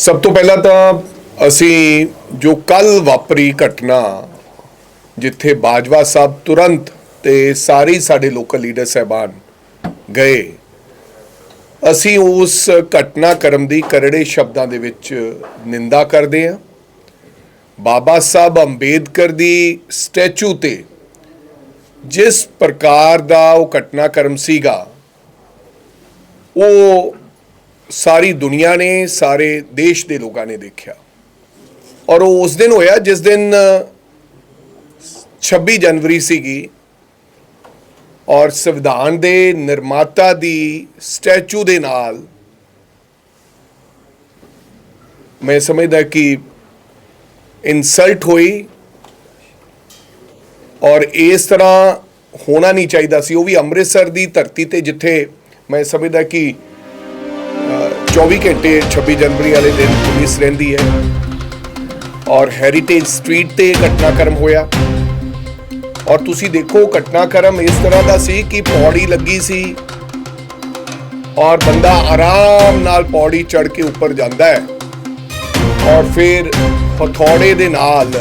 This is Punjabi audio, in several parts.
ਸਭ ਤੋਂ ਪਹਿਲਾਂ ਤਾਂ ਅਸੀਂ ਜੋ ਕੱਲ ਵਾਪਰੀ ਘਟਨਾ, ਜਿੱਥੇ ਬਾਜਵਾ ਸਾਹਿਬ ਤੁਰੰਤ ਤੇ ਸਾਰੇ ਸਾਡੇ ਲੋਕਲ ਲੀਡਰ ਸਹਿਬਾਨ ਗਏ, ਅਸੀਂ ਉਸ ਘਟਨਾਕ੍ਰਮ ਦੀ ਕਰੜੇ ਸ਼ਬਦਾਂ ਦੇ ਵਿੱਚ ਨਿੰਦਾ ਕਰਦੇ ਹਾਂ। ਬਾਬਾ ਸਾਹਿਬ ਅੰਬੇਦਕਰ ਦੀ ਸਟੈਚੂ ਤੇ ਜਿਸ ਪ੍ਰਕਾਰ ਦਾ ਉਹ ਘਟਨਾਕ੍ਰਮ ਸੀਗਾ, ਉਹ ਸਾਰੀ ਦੁਨੀਆ ਨੇ, ਸਾਰੇ ਦੇਸ਼ ਦੇ ਲੋਕਾਂ ਨੇ ਦੇਖਿਆ। ਔਰ ਉਹ ਉਸ ਦਿਨ ਹੋਇਆ ਜਿਸ ਦਿਨ 26 ਜਨਵਰੀ ਸੀਗੀ ਔਰ ਸੰਵਿਧਾਨ ਦੇ ਨਿਰਮਾਤਾ ਦੀ ਸਟੈਚੂ ਦੇ ਨਾਲ ਮੈਂ ਸਮਝਦਾ ਕਿ ਇਨਸਲਟ ਹੋਈ ਔਰ ਇਸ ਤਰ੍ਹਾਂ ਹੋਣਾ ਨਹੀਂ ਚਾਹੀਦਾ ਸੀ। ਉਹ ਵੀ ਅੰਮ੍ਰਿਤਸਰ ਦੀ ਧਰਤੀ ਤੇ ਜਿੱਥੇ ਮੈਂ ਸਮਝਦਾ ਕਿ 24 ਘੰਟੇ 26 ਜਨਵਰੀ ਵਾਲੇ ਦਿਨ ਪੁਲਿਸ ਰਹਿੰਦੀ ਹੈ ਔਰ ਹੈਰੀਟੇਜ ਸਟਰੀਟ ਤੇ ਇਹ ਘਟਨਾਕ੍ਰਮ ਹੋਇਆ ਔਰ ਤੁਸੀਂ ਦੇਖੋ ਘਟਨਾਕ੍ਰਮ ਇਸ ਤਰ੍ਹਾਂ ਦਾ ਸੀ ਕਿ ਪੌੜੀ ਲੱਗੀ ਸੀ ਔਰ ਬੰਦਾ ਆਰਾਮ ਨਾਲ ਪੌੜੀ ਚੜ ਕੇ ਉੱਪਰ ਜਾਂਦਾ ਹੈ ਔਰ ਫਿਰ ਹਥੌੜੇ ਦੇ ਨਾਲ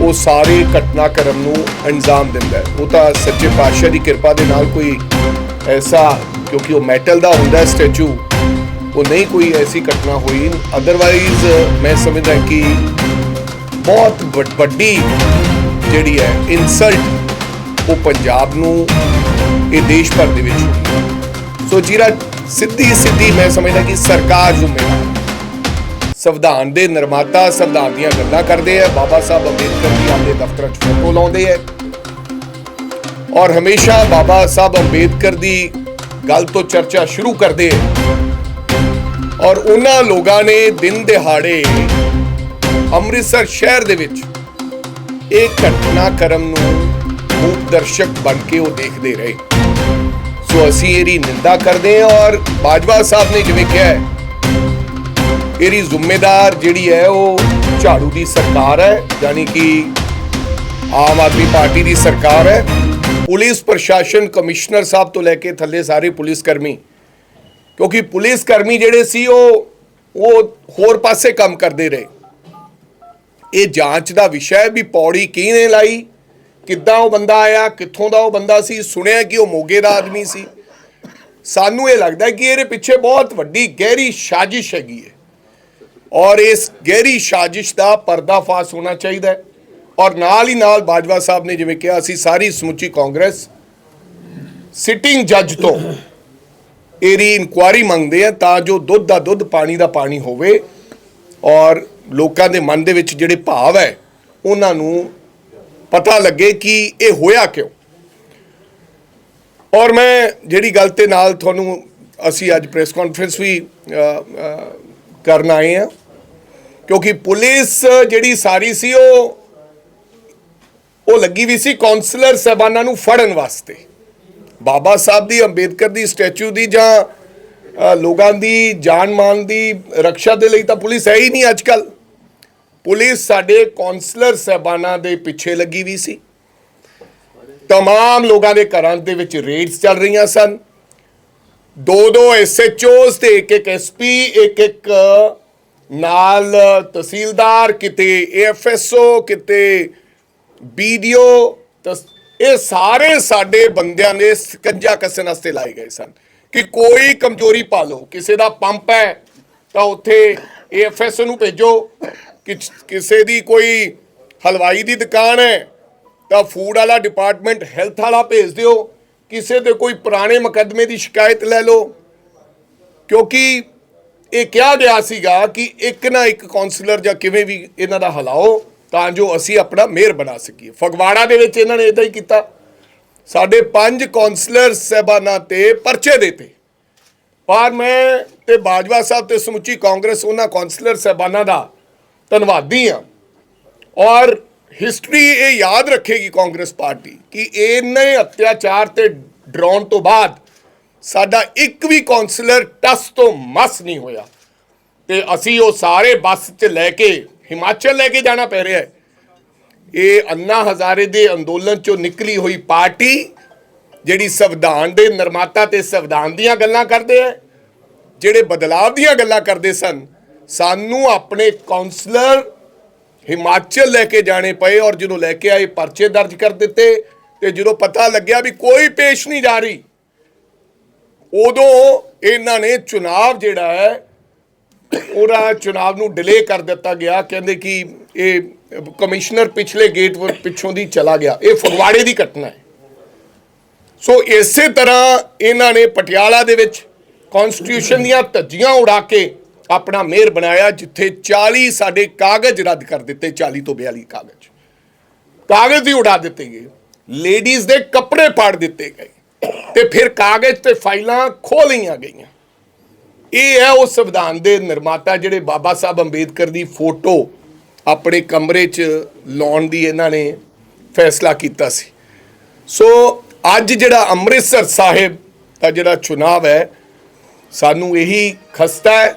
ਉਹ ਸਾਰੇ ਘਟਨਾਕ੍ਰਮ ਨੂੰ ਅੰਜਾਮ ਦਿੰਦਾ ਹੈ ਉਹ ਤਾਂ ਸੱਚੇ ਪਾਤਸ਼ਾਹ ਦੀ ਕਿਰਪਾ ਦੇ ਨਾਲ ਕੋਈ ਐਸਾ ਕਿਉਂਕਿ ਉਹ ਮੈਟਲ ਦਾ ਹੁੰਦਾ ਸਟੈਚੂ ਉਹ ਨਹੀਂ ਕੋਈ ਐਸੀ ਘਟਨਾ ਹੋਈ। ਅਦਰਵਾਈਜ਼ ਮੈਂ ਸਮਝਦਾ ਕਿ ਬਹੁਤ ਵੱਡ- ਵੱਡੀ ਜਿਹੜੀ ਹੈ ਇਨਸਲਟ ਉਹ ਪੰਜਾਬ ਨੂੰ, ਇਹ ਦੇਸ਼ ਭਰ ਦੇ ਵਿੱਚ ਸੋ ਜਿਹੜਾ ਸਿੱਧੀ ਸਿੱਧੀ ਮੈਂ ਸਮਝਦਾ ਕਿ ਸਰਕਾਰ ਜ਼ਿੰਮੇਵਾਰ ਸੰਵਿਧਾਨ ਦੇ ਨਿਰਮਾਤਾ ਸੰਵਿਧਾਨ ਦੀਆਂ ਗੱਲਾਂ ਕਰਦੇ ਆ ਬਾਬਾ ਸਾਹਿਬ ਅੰਬੇਦਕਰ ਜੀ ਆਪਣੇ ਦਫ਼ਤਰਾਂ 'ਚ ਫੋਟੋ ਲਾਉਂਦੇ ਆ ਔਰ ਹਮੇਸ਼ਾ ਬਾਬਾ ਸਾਹਿਬ ਅੰਬੇਦਕਰ ਦੀ ਗੱਲ ਤੋਂ ਚਰਚਾ ਸ਼ੁਰੂ ਕਰਦੇ ਆ ਔਰ ਉਹਨਾਂ ਲੋਕਾਂ ਨੇ ਦਿਨ ਦਿਹਾੜੇ ਅੰਮ੍ਰਿਤਸਰ ਸ਼ਹਿਰ ਦੇ ਵਿੱਚ ਇਹ ਘਟਨਾਕ੍ਰਮ ਨੂੰ ਮੂਕ ਦਰਸ਼ਕ ਬਣ ਕੇ ਉਹ ਦੇਖਦੇ ਰਹੇ। ਸੋ ਅਸੀਂ ਇਹਦੀ ਨਿੰਦਾ ਕਰਦੇ ਹਾਂ ਔਰ ਬਾਜਵਾ ਸਾਹਿਬ ਨੇ ਜਿਵੇਂ ਕਿਹਾ ਹੈ, ਇਹਦੀ ਜ਼ਿੰਮੇਦਾਰ ਜਿਹੜੀ ਹੈ ਉਹ ਝਾੜੂ ਦੀ ਸਰਕਾਰ ਹੈ, ਯਾਨੀ ਕਿ ਆਮ ਆਦਮੀ ਪਾਰਟੀ ਦੀ ਸਰਕਾਰ ਹੈ। ਪੁਲਿਸ ਪ੍ਰਸ਼ਾਸਨ ਕਮਿਸ਼ਨਰ ਸਾਹਿਬ ਤੋਂ ਲੈ ਕੇ ਥੱਲੇ ਸਾਰੇ ਪੁਲਿਸ ਕਰਮੀ, ਕਿਉਂਕਿ ਪੁਲਿਸ ਕਰਮੀ ਜਿਹੜੇ ਸੀ ਉਹ ਉਹ ਹੋਰ ਪਾਸੇ ਕੰਮ ਕਰਦੇ ਰਹੇ। ਇਹ ਜਾਂਚ ਦਾ ਵਿਸ਼ਾ ਹੈ ਵੀ ਪੌੜੀ ਕਿਹਨੇ ਲਾਈ, ਕਿੱਦਾਂ ਉਹ ਬੰਦਾ ਆਇਆ, ਕਿੱਥੋਂ ਦਾ ਉਹ ਬੰਦਾ ਸੀ, ਸੁਣਿਆ ਕਿ ਉਹ ਮੋਗੇ ਦਾ ਆਦਮੀ ਸੀ। ਸਾਨੂੰ ਇਹ ਲੱਗਦਾ ਕਿ ਇਹਦੇ ਪਿੱਛੇ ਬਹੁਤ ਵੱਡੀ ਗਹਿਰੀ ਸਾਜ਼ਿਸ਼ ਹੈਗੀ ਹੈ। ਔਰ ਇਸ ਗਹਿਰੀ ਸਾਜ਼ਿਸ਼ ਦਾ ਪਰਦਾਫਾਸ਼ ਹੋਣਾ ਚਾਹੀਦਾ ਹੈ। ਔਰ ਨਾਲ ਹੀ ਨਾਲ ਬਾਜਵਾ ਸਾਹਿਬ ਨੇ ਜਿਵੇਂ ਕਿਹਾ, ਅਸੀਂ ਸਾਰੀ ਸਮੁੱਚੀ ਕਾਂਗਰਸ ਸਿਟਿੰਗ ਜੱਜ ਤੋਂ ਇਹਦੀ ਇਨਕੁਆਰੀ ਮੰਗਦੇ ਆ ਤਾਂ ਜੋ ਦੁੱਧ ਦਾ ਦੁੱਧ, ਪਾਣੀ ਦਾ ਪਾਣੀ ਹੋਵੇ ਔਰ ਲੋਕਾਂ ਦੇ ਮਨ ਦੇ ਵਿੱਚ ਜਿਹੜੇ ਭਾਵ ਹੈ, ਉਹਨਾਂ ਨੂੰ ਪਤਾ ਲੱਗੇ ਕਿ ਇਹ ਹੋਇਆ ਕਿਉਂ। ਔਰ ਮੈਂ ਜਿਹੜੀ ਗੱਲ ਤੇ ਨਾਲ ਤੁਹਾਨੂੰ ਅਸੀਂ ਅੱਜ ਪ੍ਰੈਸ ਕਾਨਫਰੰਸ ਵੀ ਕਰਨ ਆਏ ਆ, ਕਿਉਂਕਿ ਪੁਲਿਸ ਜਿਹੜੀ ਸਾਰੀ ਸੀ, ਉਹ ਉਹ ਲੱਗੀ ਵੀ ਸੀ ਕਾਉਂਸਲਰ ਸਹਿਬਾਨਾਂ ਨੂੰ ਫੜਨ ਵਾਸਤੇ। ਬਾਬਾ ਸਾਹਿਬ ਦੀ, ਅੰਬੇਦਕਰ ਦੀ ਸਟੈਚੂ ਦੀ ਜਾਂ ਲੋਕਾਂ ਦੀ ਜਾਨ ਮਾਨ ਦੀ ਰੱਖਿਆ ਦੇ ਲਈ ਤਾਂ ਪੁਲਿਸ ਹੈ ਹੀ ਨਹੀਂ ਅੱਜ ਕੱਲ ਪੁਲਿਸ ਸਾਡੇ ਕਾਉਂਸਲਰ ਸਹਿਬਾਨਾਂ ਦੇ ਪਿੱਛੇ ਲੱਗੀ ਵੀ ਸੀ। ਤਮਾਮ ਲੋਕਾਂ ਦੇ ਘਰਾਂ ਦੇ ਵਿੱਚ ਰੇਡਸ ਚੱਲ ਰਹੀਆਂ ਸਨ। ਦੋ ਦੋ ਐਸਐਚਓਸ ਤੇ ਇੱਕ ਇੱਕ ਐਸਪੀ ਇੱਕ ਇੱਕ ਨਾਲ ਤਹਿਸੀਲਦਾਰ, ਕਿਤੇ ਏਐਫਐਸਓ ਕਿਤੇ ਬੀਡੀਓ ਇਹ ਸਾਰੇ ਸਾਡੇ ਬੰਦਿਆਂ ਨੇ ਸਕੰਜਾ ਕੱਸਣ ਵਾਸਤੇ ਲਾਏ ਗਏ ਸਨ ਕਿ ਕੋਈ ਕਮਜ਼ੋਰੀ ਪਾ ਲਓ ਕਿਸੇ ਦਾ ਪੰਪ ਹੈ, ਤਾਂ ਉੱਥੇ ਏਐਫਐਸਓ ਨੂੰ ਭੇਜੋ। ਕਿ ਕਿਸੇ ਦੀ ਕੋਈ ਹਲਵਾਈ ਦੀ ਦੁਕਾਨ ਹੈ, ਤਾਂ ਫੂਡ ਵਾਲਾ ਡਿਪਾਰਟਮੈਂਟ ਹੈਲਥ ਵਾਲਾ ਭੇਜ ਦਿਓ। ਕਿਸੇ ਦੇ ਕੋਈ ਪੁਰਾਣੇ ਮੁਕੱਦਮੇ ਦੀ ਸ਼ਿਕਾਇਤ ਲੈ ਲਓ। ਕਿਉਂਕਿ ਇਹ ਕਿਹਾ ਗਿਆ ਸੀਗਾ ਕਿ ਇੱਕ ਨਾ ਇੱਕ ਕਾਉਂਸਲਰ ਜਾਂ ਕਿਵੇਂ ਵੀ ਇਹਨਾਂ ਦਾ ਹਲਾਓ। ਤਾਂ ਜੋ ਅਸੀਂ ਆਪਣਾ ਮੇਅਰ ਬਣਾ ਸਕੀਏ। ਫਗਵਾੜਾ ਦੇ ਵਿੱਚ ਇਹਨਾਂ ਨੇ ਇਦਾਂ ਹੀ ਕੀਤਾ। ਸਾਡੇ ਪੰਜ ਕਾਉਂਸਲਰ ਸਹਿਬਾਨਾਂ ਤੇ ਪਰਚੇ ਦਿੱਤੇ। ਪਰ ਮੈਂ ਤੇ ਬਾਜਵਾ ਸਾਹਿਬ ਤੇ ਸਮੁੱਚੀ ਕਾਂਗਰਸ ਉਹਨਾਂ ਕਾਉਂਸਲਰ ਸਹਿਬਾਨਾਂ ਦਾ ਧੰਨਵਾਦੀ ਹਾਂ। ਔਰ ਹਿਸਟਰੀ ਇਹ ਯਾਦ ਰੱਖੇਗੀ ਕਾਂਗਰਸ ਪਾਰਟੀ ਕਿ ਇਹਨੇ ਅਤਿਆਚਾਰ ਤੇ ਡਰਾਉਣ ਤੋਂ ਬਾਅਦ ਸਾਡਾ ਇੱਕ ਵੀ ਕਾਉਂਸਲਰ ਟਸ ਤੋਂ ਮਸ ਨਹੀਂ ਹੋਇਆ। ਤੇ ਅਸੀਂ ਉਹ ਸਾਰੇ ਬੱਸ 'ਚ ਲੈ ਕੇ ਹਿਮਾਚਲ ਲੈ ਕੇ ਜਾਣਾ ਪੈ ਰਿਹਾ ਹੈ। ਇਹ ਅੰਨਾ ਹਜ਼ਾਰੇ ਦੇ ਅੰਦੋਲਨ 'ਚੋਂ ਨਿਕਲੀ ਹੋਈ ਪਾਰਟੀ ਜਿਹੜੀ ਸੰਵਿਧਾਨ ਦੇ ਨਿਰਮਾਤਾ ਤੇ ਸੰਵਿਧਾਨ ਦੀਆਂ ਗੱਲਾਂ ਕਰਦੇ ਹੈ, ਜਿਹੜੇ ਬਦਲਾਵ ਦੀਆਂ ਗੱਲਾਂ ਕਰਦੇ ਸਨ, ਸਾਨੂੰ ਆਪਣੇ ਕਾਉਂਸਲਰ ਹਿਮਾਚਲ ਲੈ ਕੇ ਜਾਣੇ ਪਏ ਔਰ ਜਦੋਂ ਲੈ ਕੇ ਆਏ ਪਰਚੇ ਦਰਜ ਕਰ ਦਿੱਤੇ ਤੇ ਜਦੋਂ ਪਤਾ ਲੱਗਿਆ ਵੀ ਕੋਈ ਪੇਸ਼ ਨਹੀਂ ਜਾ ਰਹੀ, ਉਦੋਂ ਇਹਨਾਂ ਨੇ ਚੁਣਾਵ ਜਿਹੜਾ ਹੈ ਉਹਦਾ ਚੁਣਾਵ ਨੂੰ ਡਿਲੇ ਕਰ ਦਿੱਤਾ ਗਿਆ, ਕਹਿੰਦੇ ਕਿ ਇਹ ਕਮਿਸ਼ਨਰ ਪਿਛਲੇ ਗੇਟ ਪਿੱਛੋਂ ਦੀ ਚਲਾ ਗਿਆ। ਇਹ ਫਗਵਾੜੇ ਦੀ ਘਟਨਾ ਹੈ। ਸੋ ਇਸੇ ਤਰ੍ਹਾਂ ਇਹਨਾਂ ਨੇ ਪਟਿਆਲਾ ਦੇ ਵਿੱਚ ਕਨਸਟੀਟਿਊਸ਼ਨ ਦੀਆਂ ਧੱਜੀਆਂ ਉਡਾ ਕੇ ਆਪਣਾ ਮੇਅਰ ਬਣਾਇਆ, ਜਿੱਥੇ 40 ਸਾਡੇ ਕਾਗਜ਼ ਰੱਦ ਕਰ ਦਿੱਤੇ 40 ਤੋਂ 42 ਕਾਗਜ਼। ਕਾਗਜ਼ ਹੀ ਉਡਾ ਦਿੱਤੇ ਗਏ। ਲੇਡੀਜ਼ ਦੇ ਕੱਪੜੇ ਪਾੜ ਦਿੱਤੇ ਗਏ। ਤੇ ਫਿਰ ਕਾਗਜ਼ ਤੇ ਫਾਈਲਾਂ ਖੋਹ ਲਈਆਂ ਗਈਆਂ। ਇਹ ਹੈ ਉਹ ਸੰਵਿਧਾਨ ਦੇ ਨਿਰਮਾਤਾ ਜਿਹੜੇ ਬਾਬਾ ਸਾਹਿਬ ਅੰਬੇਦਕਰ ਦੀ ਫੋਟੋ ਆਪਣੇ ਕਮਰੇ 'ਚ ਲਾਉਣ ਦੀ ਇਹਨਾਂ ਨੇ ਫੈਸਲਾ ਕੀਤਾ ਸੀ। ਸੋ ਅੱਜ ਜਿਹੜਾ ਅੰਮ੍ਰਿਤਸਰ ਸਾਹਿਬ ਦਾ ਜਿਹੜਾ ਚੁਣਾਵ ਹੈ, ਸਾਨੂੰ ਇਹੀ ਖਸਤਾ ਹੈ,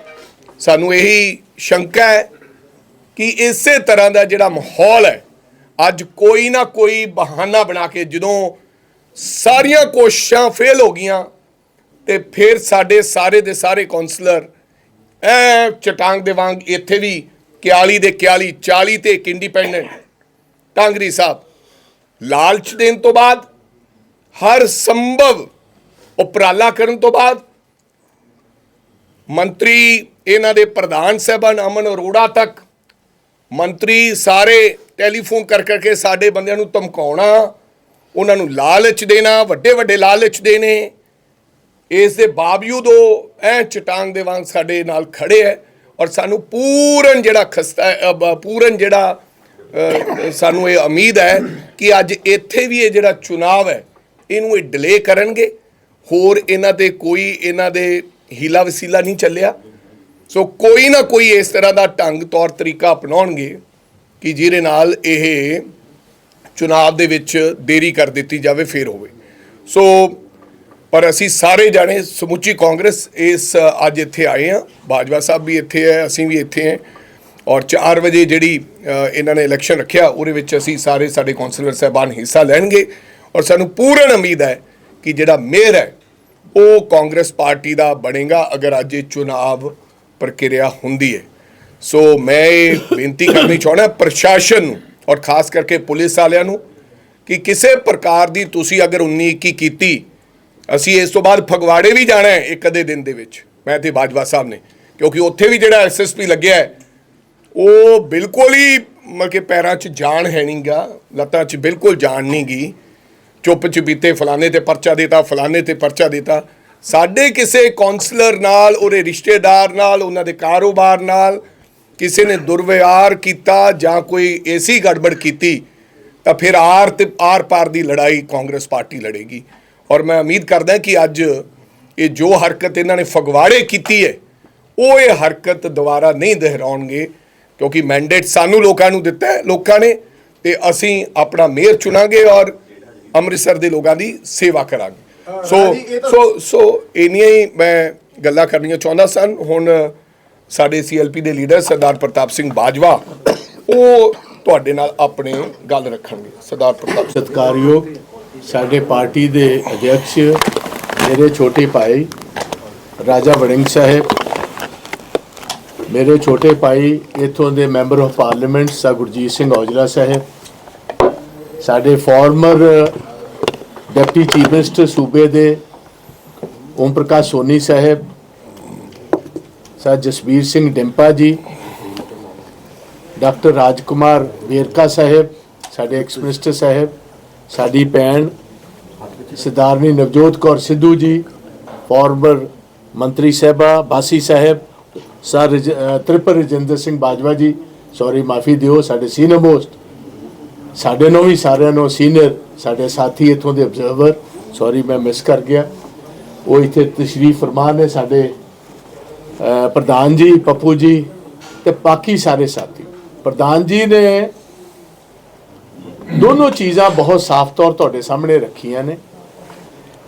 ਸਾਨੂੰ ਇਹੀ ਸ਼ੰਕਾ ਹੈ ਕਿ ਇਸੇ ਤਰ੍ਹਾਂ ਦਾ ਜਿਹੜਾ ਮਾਹੌਲ ਹੈ, ਅੱਜ ਕੋਈ ਨਾ ਕੋਈ ਬਹਾਨਾ ਬਣਾ ਕੇ ਜਦੋਂ ਸਾਰੀਆਂ ਕੋਸ਼ਿਸ਼ਾਂ ਫੇਲ ਹੋ ਗਈਆਂ ਤੇ ਫਿਰ ਸਾਡੇ ਸਾਰੇ ਦੇ ਸਾਰੇ ਕਾਉਂਸਲਰ ਐ ਚਟਾਂਗ ਦੇ ਵਾਂਗ ਇੱਥੇ ਵੀ 41 ਦੇ 41 40 ਤੇ ਇੱਕ ਇੰਡੀਪੈਂਡੈਂਟ ਟਾਂਗਰੀ ਸਾਹਿਬ। ਲਾਲਚ ਦੇਣ ਤੋਂ ਬਾਅਦ, ਹਰ ਸੰਭਵ ਉਪਰਾਲਾ ਕਰਨ ਤੋਂ ਬਾਅਦ, ਮੰਤਰੀ ਇਹਨਾਂ ਦੇ ਪ੍ਰਧਾਨ ਸਾਹਿਬਾਨ ਅਮਨ ਅਰੋੜਾ ਤੱਕ, ਮੰਤਰੀ ਸਾਰੇ ਟੈਲੀਫੋਨ ਕਰ ਕਰਕੇ ਸਾਡੇ ਬੰਦਿਆਂ ਨੂੰ ਧਮਕਾਉਣਾ, ਉਹਨਾਂ ਨੂੰ ਲਾਲਚ ਦੇਣਾ ਵੱਡੇ ਵੱਡੇ ਲਾਲਚ ਦੇਣੇ ਇਸ ਦੇ ਬਾਵਜੂਦ ਉਹ ਐ ਚਟਾਂਗ ਦੇ ਵਾਂਗ ਸਾਡੇ ਨਾਲ ਖੜੇ ਹੈ ਔਰ ਸਾਨੂੰ ਪੂਰਨ ਜਿਹੜਾ ਖਸਤਾ ਪੂਰਨ ਜਿਹੜਾ ਸਾਨੂੰ ਇਹ ਉਮੀਦ ਹੈ ਕਿ ਅੱਜ ਇੱਥੇ ਵੀ ਇਹ ਜਿਹੜਾ ਚੁਣਾਵ ਹੈ, ਇਹਨੂੰ ਇਹ ਡਿਲੇ ਕਰਨਗੇ। ਹੋਰ ਇਹਨਾਂ ਤੇ ਕੋਈ ਇਹਨਾਂ ਦੇ ਹੀਲਾ ਵਸੀਲਾ ਨਹੀਂ ਚੱਲਿਆ। ਸੋ ਕੋਈ ਨਾ ਕੋਈ ਇਸ ਤਰ੍ਹਾਂ ਦਾ ਢੰਗ ਤੌਰ ਤਰੀਕਾ ਅਪਣਾਉਣਗੇ ਕਿ ਜਿਹਦੇ ਨਾਲ ਇਹ ਚੁਣਾਵ ਦੇ ਵਿੱਚ ਦੇਰੀ ਕਰ ਦਿੱਤੀ ਜਾਵੇ, ਫੇਰ ਹੋਵੇ। ਸੋ ਪਰ ਅਸੀਂ ਸਾਰੇ ਜਾਣੇ ਸਮੁੱਚੀ ਕਾਂਗਰਸ ਇਸ ਅੱਜ ਇੱਥੇ ਆਏ ਆ ਬਾਜਵਾ ਸਾਹਿਬ ਵੀ ਇੱਥੇ ਹੈ, ਅਸੀਂ ਵੀ ਇੱਥੇ ਹਾਂ। ਔਰ 4 ਵਜੇ ਜਿਹੜੀ ਇਹਨਾਂ ਨੇ ਇਲੈਕਸ਼ਨ ਰੱਖਿਆ, ਉਹਦੇ ਵਿੱਚ ਅਸੀਂ ਸਾਰੇ ਸਾਡੇ ਕਾਉਂਸਲਰ ਸਾਹਿਬਾਨ ਹਿੱਸਾ ਲੈਣਗੇ। ਔਰ ਸਾਨੂੰ ਪੂਰਨ ਉਮੀਦ ਹੈ ਕਿ ਜਿਹੜਾ ਮੇਅਰ ਹੈ, ਉਹ ਕਾਂਗਰਸ ਪਾਰਟੀ ਦਾ ਬਣੇਗਾ ਅਗਰ ਅੱਜ ਇਹ ਚੁਣਾਵ ਪ੍ਰਕਿਰਿਆ ਹੁੰਦੀ ਹੈ। ਸੋ ਮੈਂ ਇਹ ਬੇਨਤੀ ਕਰਨੀ ਚਾਹੁੰਦਾ ਪ੍ਰਸ਼ਾਸਨ ਨੂੰ ਔਰ ਖਾਸ ਕਰਕੇ ਪੁਲਿਸ ਵਾਲਿਆਂ ਨੂੰ ਕਿ ਕਿਸੇ ਪ੍ਰਕਾਰ ਦੀ ਤੁਸੀਂ ਅਗਰ 19 21 ਕੀਤੀ ਅਸੀਂ ਇਸ ਤੋਂ ਬਾਅਦ ਫਗਵਾੜੇ ਵੀ ਜਾਣਾ ਹੈ ਇੱਕ ਅੱਧੇ ਦਿਨ ਦੇ ਵਿੱਚ। ਮੈਂ ਤੇ ਬਾਜਵਾ ਸਾਹਿਬ ਨੇ, ਕਿਉਂਕਿ ਉੱਥੇ ਵੀ ਜਿਹੜਾ ਐਸਐਸਪੀ ਲੱਗਿਆ ਹੈ, ਉਹ ਬਿਲਕੁਲ ਹੀ ਮਤਲਬ ਕਿ ਪੈਰਾਂ 'ਚ ਜਾਣ ਹੈ ਨਹੀਂਗਾ ਲੱਤਾਂ 'ਚ ਬਿਲਕੁਲ ਜਾਣ ਨਹੀਂ ਗਈ ਚੁੱਪ ਚੁਪੀਤੇ ਫਲਾਣੇ ਤੇ ਪਰਚਾ ਦਿੱਤਾ, ਫਲਾਣੇ ਤੇ ਪਰਚਾ ਦਿੱਤਾ। ਸਾਡੇ ਕਿਸੇ ਕਾਉਂਸਲਰ ਨਾਲ, ਉਹਦੇ ਰਿਸ਼ਤੇਦਾਰ ਨਾਲ, ਉਹਨਾਂ ਦੇ ਕਾਰੋਬਾਰ ਨਾਲ ਕਿਸੇ ਨੇ ਦੁਰਵਿਹਾਰ ਕੀਤਾ ਜਾਂ ਕੋਈ ਐਸੀ ਗੜਬੜ ਕੀਤੀ, ਤਾਂ ਫਿਰ ਆਰ ਤੇ ਆਰ ਪਾਰ ਦੀ ਲੜਾਈ ਕਾਂਗਰਸ ਪਾਰਟੀ ਲੜੇਗੀ। ਔਰ ਮੈਂ ਉਮੀਦ ਕਰਦਾ ਕਿ ਅੱਜ ਇਹ ਜੋ ਹਰਕਤ ਇਹਨਾਂ ਨੇ ਫਗਵਾੜੇ ਕੀਤੀ ਹੈ ਉਹ ਇਹ ਹਰਕਤ ਦੁਬਾਰਾ ਨਹੀਂ ਦੁਹਰਾਉਣਗੇ ਕਿਉਂਕਿ ਮੈਂਡੇਟ ਸਾਨੂੰ ਲੋਕਾਂ ਨੂੰ ਦਿੱਤਾ ਹੈ ਲੋਕਾਂ ਨੇ ਤੇ ਅਸੀਂ ਆਪਣਾ ਮੇਅਰ ਚੁਣਾਂਗੇ ਔਰ ਅੰਮ੍ਰਿਤਸਰ ਦੇ ਲੋਕਾਂ ਦੀ ਸੇਵਾ ਕਰਾਂਗੇ। ਸੋ ਸੋ ਸੋ ਇੰਨੀਆਂ ਹੀ ਮੈਂ ਗੱਲਾਂ ਕਰਨੀਆਂ ਚਾਹੁੰਦਾ ਸਨ। ਹੁਣ ਸਾਡੇ ਸੀਐਲਪੀ ਦੇ ਲੀਡਰ ਸਰਦਾਰ ਪ੍ਰਤਾਪ ਸਿੰਘ ਬਾਜਵਾ ਉਹ ਤੁਹਾਡੇ ਨਾਲ ਆਪਣੇ ਗੱਲ ਰੱਖਣਗੇ। ਸਰਦਾਰ ਪ੍ਰਤਾਪ ਸਤਿਕਾਰਯੋਗ ਸਾਡੇ ਪਾਰਟੀ ਦੇ ਅਧਿਕਸ਼ ਮੇਰੇ ਛੋਟੇ ਭਾਈ ਰਾਜਾ ਵੜਿੰਗ ਸਾਹਿਬ, ਮੇਰੇ ਛੋਟੇ ਭਾਈ ਇਥੋਂ ਦੇ ਮੈਂਬਰ ਆਫ ਪਾਰਲੀਮੈਂਟ ਸਾ ਗੁਰਜੀਤ ਸਿੰਘ ਔਜਲਾ ਸਾਹਿਬ, ਸਾਡੇ ਫਾਰਮਰ ਡਿਪਟੀ ਚੀਫ ਮਿਨਿਸਟਰ ਸੂਬੇ ਦੇ ਓਮ ਪ੍ਰਕਾਸ਼ ਸੋਨੀ ਸਾਹਿਬ, ਸਾ ਜਸਵੀਰ ਸਿੰਘ ਡਿੰਪਾ ਜੀ, ਡਾਕਟਰ ਰਾਜਕੁਮਾਰ ਵੇਰਕਾ ਸਾਹਿਬ, ਸਾਡੇ ਐਕਸ ਮਿਨਿਸਟਰ ਸਾਹਿਬ ਸਾਡੀ ਭੈਣ ਸਰਦਾਰਨੀ ਨਵਜੋਤ ਕੌਰ ਸਿੱਧੂ ਜੀ ਫਾਰਮਰ ਮੰਤਰੀ ਸਾਹਿਬਾ ਬਾਸੀ ਸਾਹਿਬ, ਸਰ ਰਜ- ਰਜਿੰਦਰ ਸਿੰਘ ਬਾਜਵਾ ਜੀ ਸੌਰੀ ਮਾਫੀ ਦਿਓ, ਸਾਡੇ ਸੀਨੀਅਰ ਮੋਸਟ ਸਾਡੇ ਨੂੰ ਵੀ ਸਾਰਿਆਂ ਨੂੰ ਸੀਨੀਅਰ ਸਾਡੇ ਸਾਥੀ ਇਥੋਂ ਦੇ ਅਬਜ਼ਰਵਰ ਸੌਰੀ ਮੈਂ ਮਿਸ ਕਰ ਗਿਆ। ਉਹ ਇੱਥੇ ਤਸ਼ਰੀਫ ਫਰਮਾਨ ਨੇ ਸਾਡੇ ਪ੍ਰਧਾਨ ਜੀ, ਪੱਪੂ ਜੀ ਤੇ ਬਾਕੀ ਸਾਰੇ ਸਾਥੀ। ਪ੍ਰਧਾਨ ਜੀ ਨੇ ਦੋਨੋਂ ਚੀਜ਼ਾਂ ਬਹੁਤ ਸਾਫ਼ ਤੌਰ ਤੁਹਾਡੇ ਸਾਹਮਣੇ ਰੱਖੀਆਂ ਨੇ।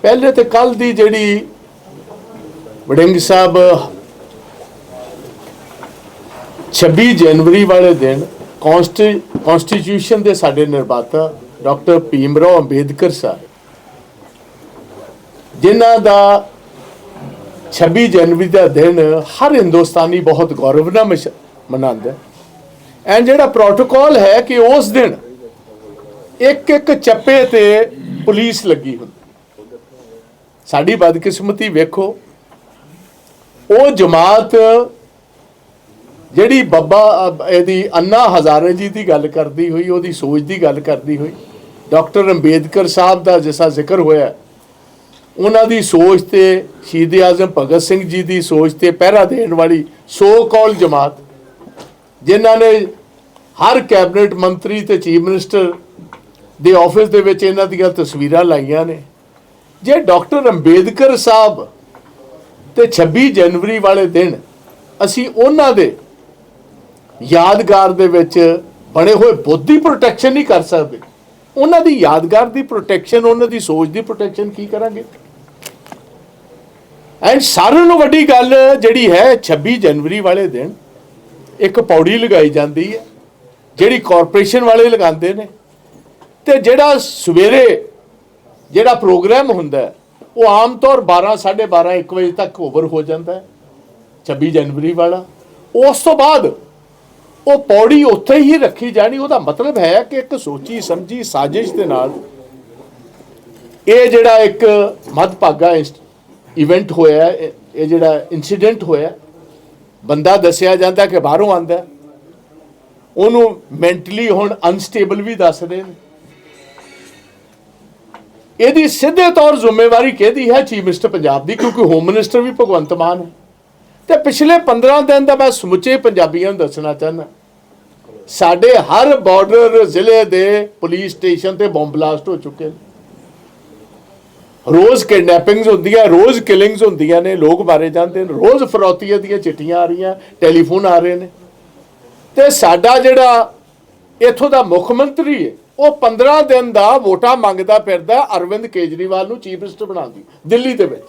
ਪਹਿਲੇ ਤੇ ਕੱਲ ਦੀ ਜਿਹੜੀ ਵੜਿੰਗ ਸਾਹਿਬ 26 ਜਨਵਰੀ ਵਾਲੇ ਦਿਨ ਕਨਸਟੀਟਿਊਸ਼ਨ ਦੇ ਸਾਡੇ ਨਿਰਮਾਤਾ ਡਾਕਟਰ ਭੀਮਰਾਓ ਅੰਬੇਦਕਰ ਸਾਹਿਬ, ਜਿਨ੍ਹਾਂ ਦਾ 26 ਜਨਵਰੀ ਦਾ ਦਿਨ ਹਰ ਹਿੰਦੁਸਤਾਨੀ ਬਹੁਤ ਗੌਰਵ ਨਾਲ ਮਸ਼- ਮਨਾਉਂਦਾ ਹੈ। ਐਂਡ ਜਿਹੜਾ ਪ੍ਰੋਟੋਕਾਲ ਹੈ ਕਿ ਉਸ ਦਿਨ ਇੱਕ ਇੱਕ ਚੱਪੇ ਤੇ ਪੁਲਿਸ ਲੱਗੀ ਹੁੰਦੀ। ਸਾਡੀ ਬਦਕਿਸਮਤੀ ਵੇਖੋ। ਉਹ ਜਮਾਤ ਜਿਹੜੀ ਬੱਬਾ, ਇਹਦੀ ਅੰਨਾ ਹਜ਼ਾਰੇ ਜੀ ਦੀ ਗੱਲ ਕਰਦੀ ਹੋਈ, ਉਹਦੀ ਸੋਚ ਦੀ ਗੱਲ ਕਰਦੀ ਹੋਈ, ਡਾਕਟਰ ਅੰਬੇਦਕਰ ਸਾਹਿਬ ਦਾ ਜਿਸਾ ਜ਼ਿਕਰ ਹੋਇਆ, ਉਹਨਾਂ ਦੀ ਸੋਚ ਤੇ ਸ਼ਹੀਦ ਆਜ਼ਮ ਭਗਤ ਸਿੰਘ ਜੀ ਦੀ ਸੋਚ ਤੇ ਪਹਿਰਾ ਦੇਣ ਵਾਲੀ ਸੋ ਕਾਲ ਜਮਾਤ, ਜਿਨ੍ਹਾਂ ਨੇ ਹਰ ਕੈਬਨਿਟ ਮੰਤਰੀ ਤੇ ਚੀਫ ਮਿਨਿਸਟਰ ਦੇ ਆਫਿਸ ਦੇ ਵਿੱਚ ਇਹਨਾਂ ਦੀਆਂ ਤਸਵੀਰਾਂ ਲਾਈਆਂ ਨੇ। ਜੇ ਡਾਕਟਰ ਅੰਬੇਦਕਰ ਸਾਹਿਬ ਤੇ 26 ਜਨਵਰੀ ਵਾਲੇ ਦਿਨ ਅਸੀਂ ਉਹਨਾਂ ਦੇ ਯਾਦਗਾਰ ਦੇ ਵਿੱਚ ਬਣੇ ਹੋਏ ਬੁੱਧ ਦੀ ਪ੍ਰੋਟੈਕਸ਼ਨ ਨਹੀਂ ਕਰ ਸਕਦੇ, ਉਹਨਾਂ ਦੀ ਯਾਦਗਾਰ ਦੀ ਪ੍ਰੋਟੈਕਸ਼ਨ ਉਹਨਾਂ ਦੀ ਸੋਚ ਦੀ ਪ੍ਰੋਟੈਕਸ਼ਨ ਕੀ ਕਰਾਂਗੇ? ਐਂਡ ਸਾਰਿਆਂ ਨੂੰ ਵੱਡੀ ਗੱਲ ਜਿਹੜੀ ਹੈ 26 ਜਨਵਰੀ ਵਾਲੇ ਦਿਨ ਇੱਕ ਪੌੜੀ ਲਗਾਈ ਜਾਂਦੀ ਹੈ, ਜਿਹੜੀ ਕਾਰਪੋਰੇਸ਼ਨ ਵਾਲੇ ਲਗਾਉਂਦੇ ਨੇ। ਤੇ ਜਿਹੜਾ ਸਵੇਰੇ ਜਿਹੜਾ ਪ੍ਰੋਗਰਾਮ ਹੁੰਦਾ ਉਹ ਆਮ ਤੌਰ 12 12:30 1 ਵਜੇ ਤੱਕ ਓਵਰ ਹੋ ਜਾਂਦਾ ਹੈ 26 ਜਨਵਰੀ ਵਾਲਾ। ਉਸ ਤੋਂ ਬਾਅਦ ਉਹ ਪੌੜੀ ਉੱਥੇ ਹੀ ਰੱਖੀ ਜਾਣੀ, ਉਹਦਾ ਮਤਲਬ ਹੈ ਕਿ ਇੱਕ ਸੋਚੀ, ਸਮਝੀ, ਸਾਜ਼ਿਸ਼ ਦੇ ਨਾਲ ਇਹ ਜਿਹੜਾ ਇੱਕ ਮਦਭਾਗਾ ਇਵੈਂਟ ਹੋਇਆ ਇਹ ਜਿਹੜਾ ਇਨਸੀਡੈਂਟ ਹੋਇਆ ਬੰਦਾ ਦੱਸਿਆ ਜਾਂਦਾ ਕਿ ਬਾਹਰੋਂ ਆਂਦਾ ਉਹਨੂੰ ਮੈਂਟਲੀ ਹੁਣ ਅਨਸਟੇਬਲ ਵੀ ਦੱਸ ਰਹੇ ਨੇ। ਇਹਦੀ ਸਿੱਧੇ ਤੌਰ ਜ਼ਿੰਮੇਵਾਰੀ ਕਿਹਦੀ ਹੈ ਚੀਫ ਮਿਨਿਸਟਰ ਪੰਜਾਬ ਦੀ, ਕਿਉਂਕਿ ਹੋਮ ਮਿਨਿਸਟਰ ਵੀ ਭਗਵੰਤ ਮਾਨ ਹੈ। ਤੇ ਪਿਛਲੇ 15 ਦਿਨ ਦਾ ਮੈਂ ਸਮੁੱਚੇ ਪੰਜਾਬੀਆਂ ਨੂੰ ਦੱਸਣਾ ਚਾਹੁੰਦਾ। ਸਾਡੇ ਹਰ ਬਾਰਡਰ ਜ਼ਿਲ੍ਹੇ ਦੇ ਪੁਲਿਸ ਸਟੇਸ਼ਨ ਤੇ ਬੰਬ ਬਲਾਸਟ ਹੋ ਚੁੱਕੇ ਨੇ। ਰੋਜ਼ ਕਿਡਨੈਪਿੰਗਸ ਹੁੰਦੀਆਂ, ਰੋਜ਼ ਕਿਲਿੰਗਸ ਹੁੰਦੀਆਂ ਨੇ, ਲੋਕ ਮਾਰੇ ਜਾਂਦੇ ਨੇ, ਰੋਜ਼ ਫਰੌਤੀਆਂ ਦੀਆਂ ਚਿੱਠੀਆਂ ਆ ਰਹੀਆਂ ਟੈਲੀਫੋਨ ਆ ਰਹੇ ਨੇ। ਤੇ ਸਾਡਾ ਜਿਹੜਾ ਇੱਥੋਂ ਦਾ ਮੁੱਖ ਮੰਤਰੀ ਹੈ ਉਹ 15 ਦਿਨ ਦਾ ਵੋਟਾਂ ਮੰਗਦਾ ਫਿਰਦਾ ਅਰਵਿੰਦ ਕੇਜਰੀਵਾਲ ਨੂੰ ਚੀਫ ਮਿਨਿਸਟਰ ਬਣਾਉਣ ਦੀ, ਦਿੱਲੀ ਦੇ ਵਿੱਚ।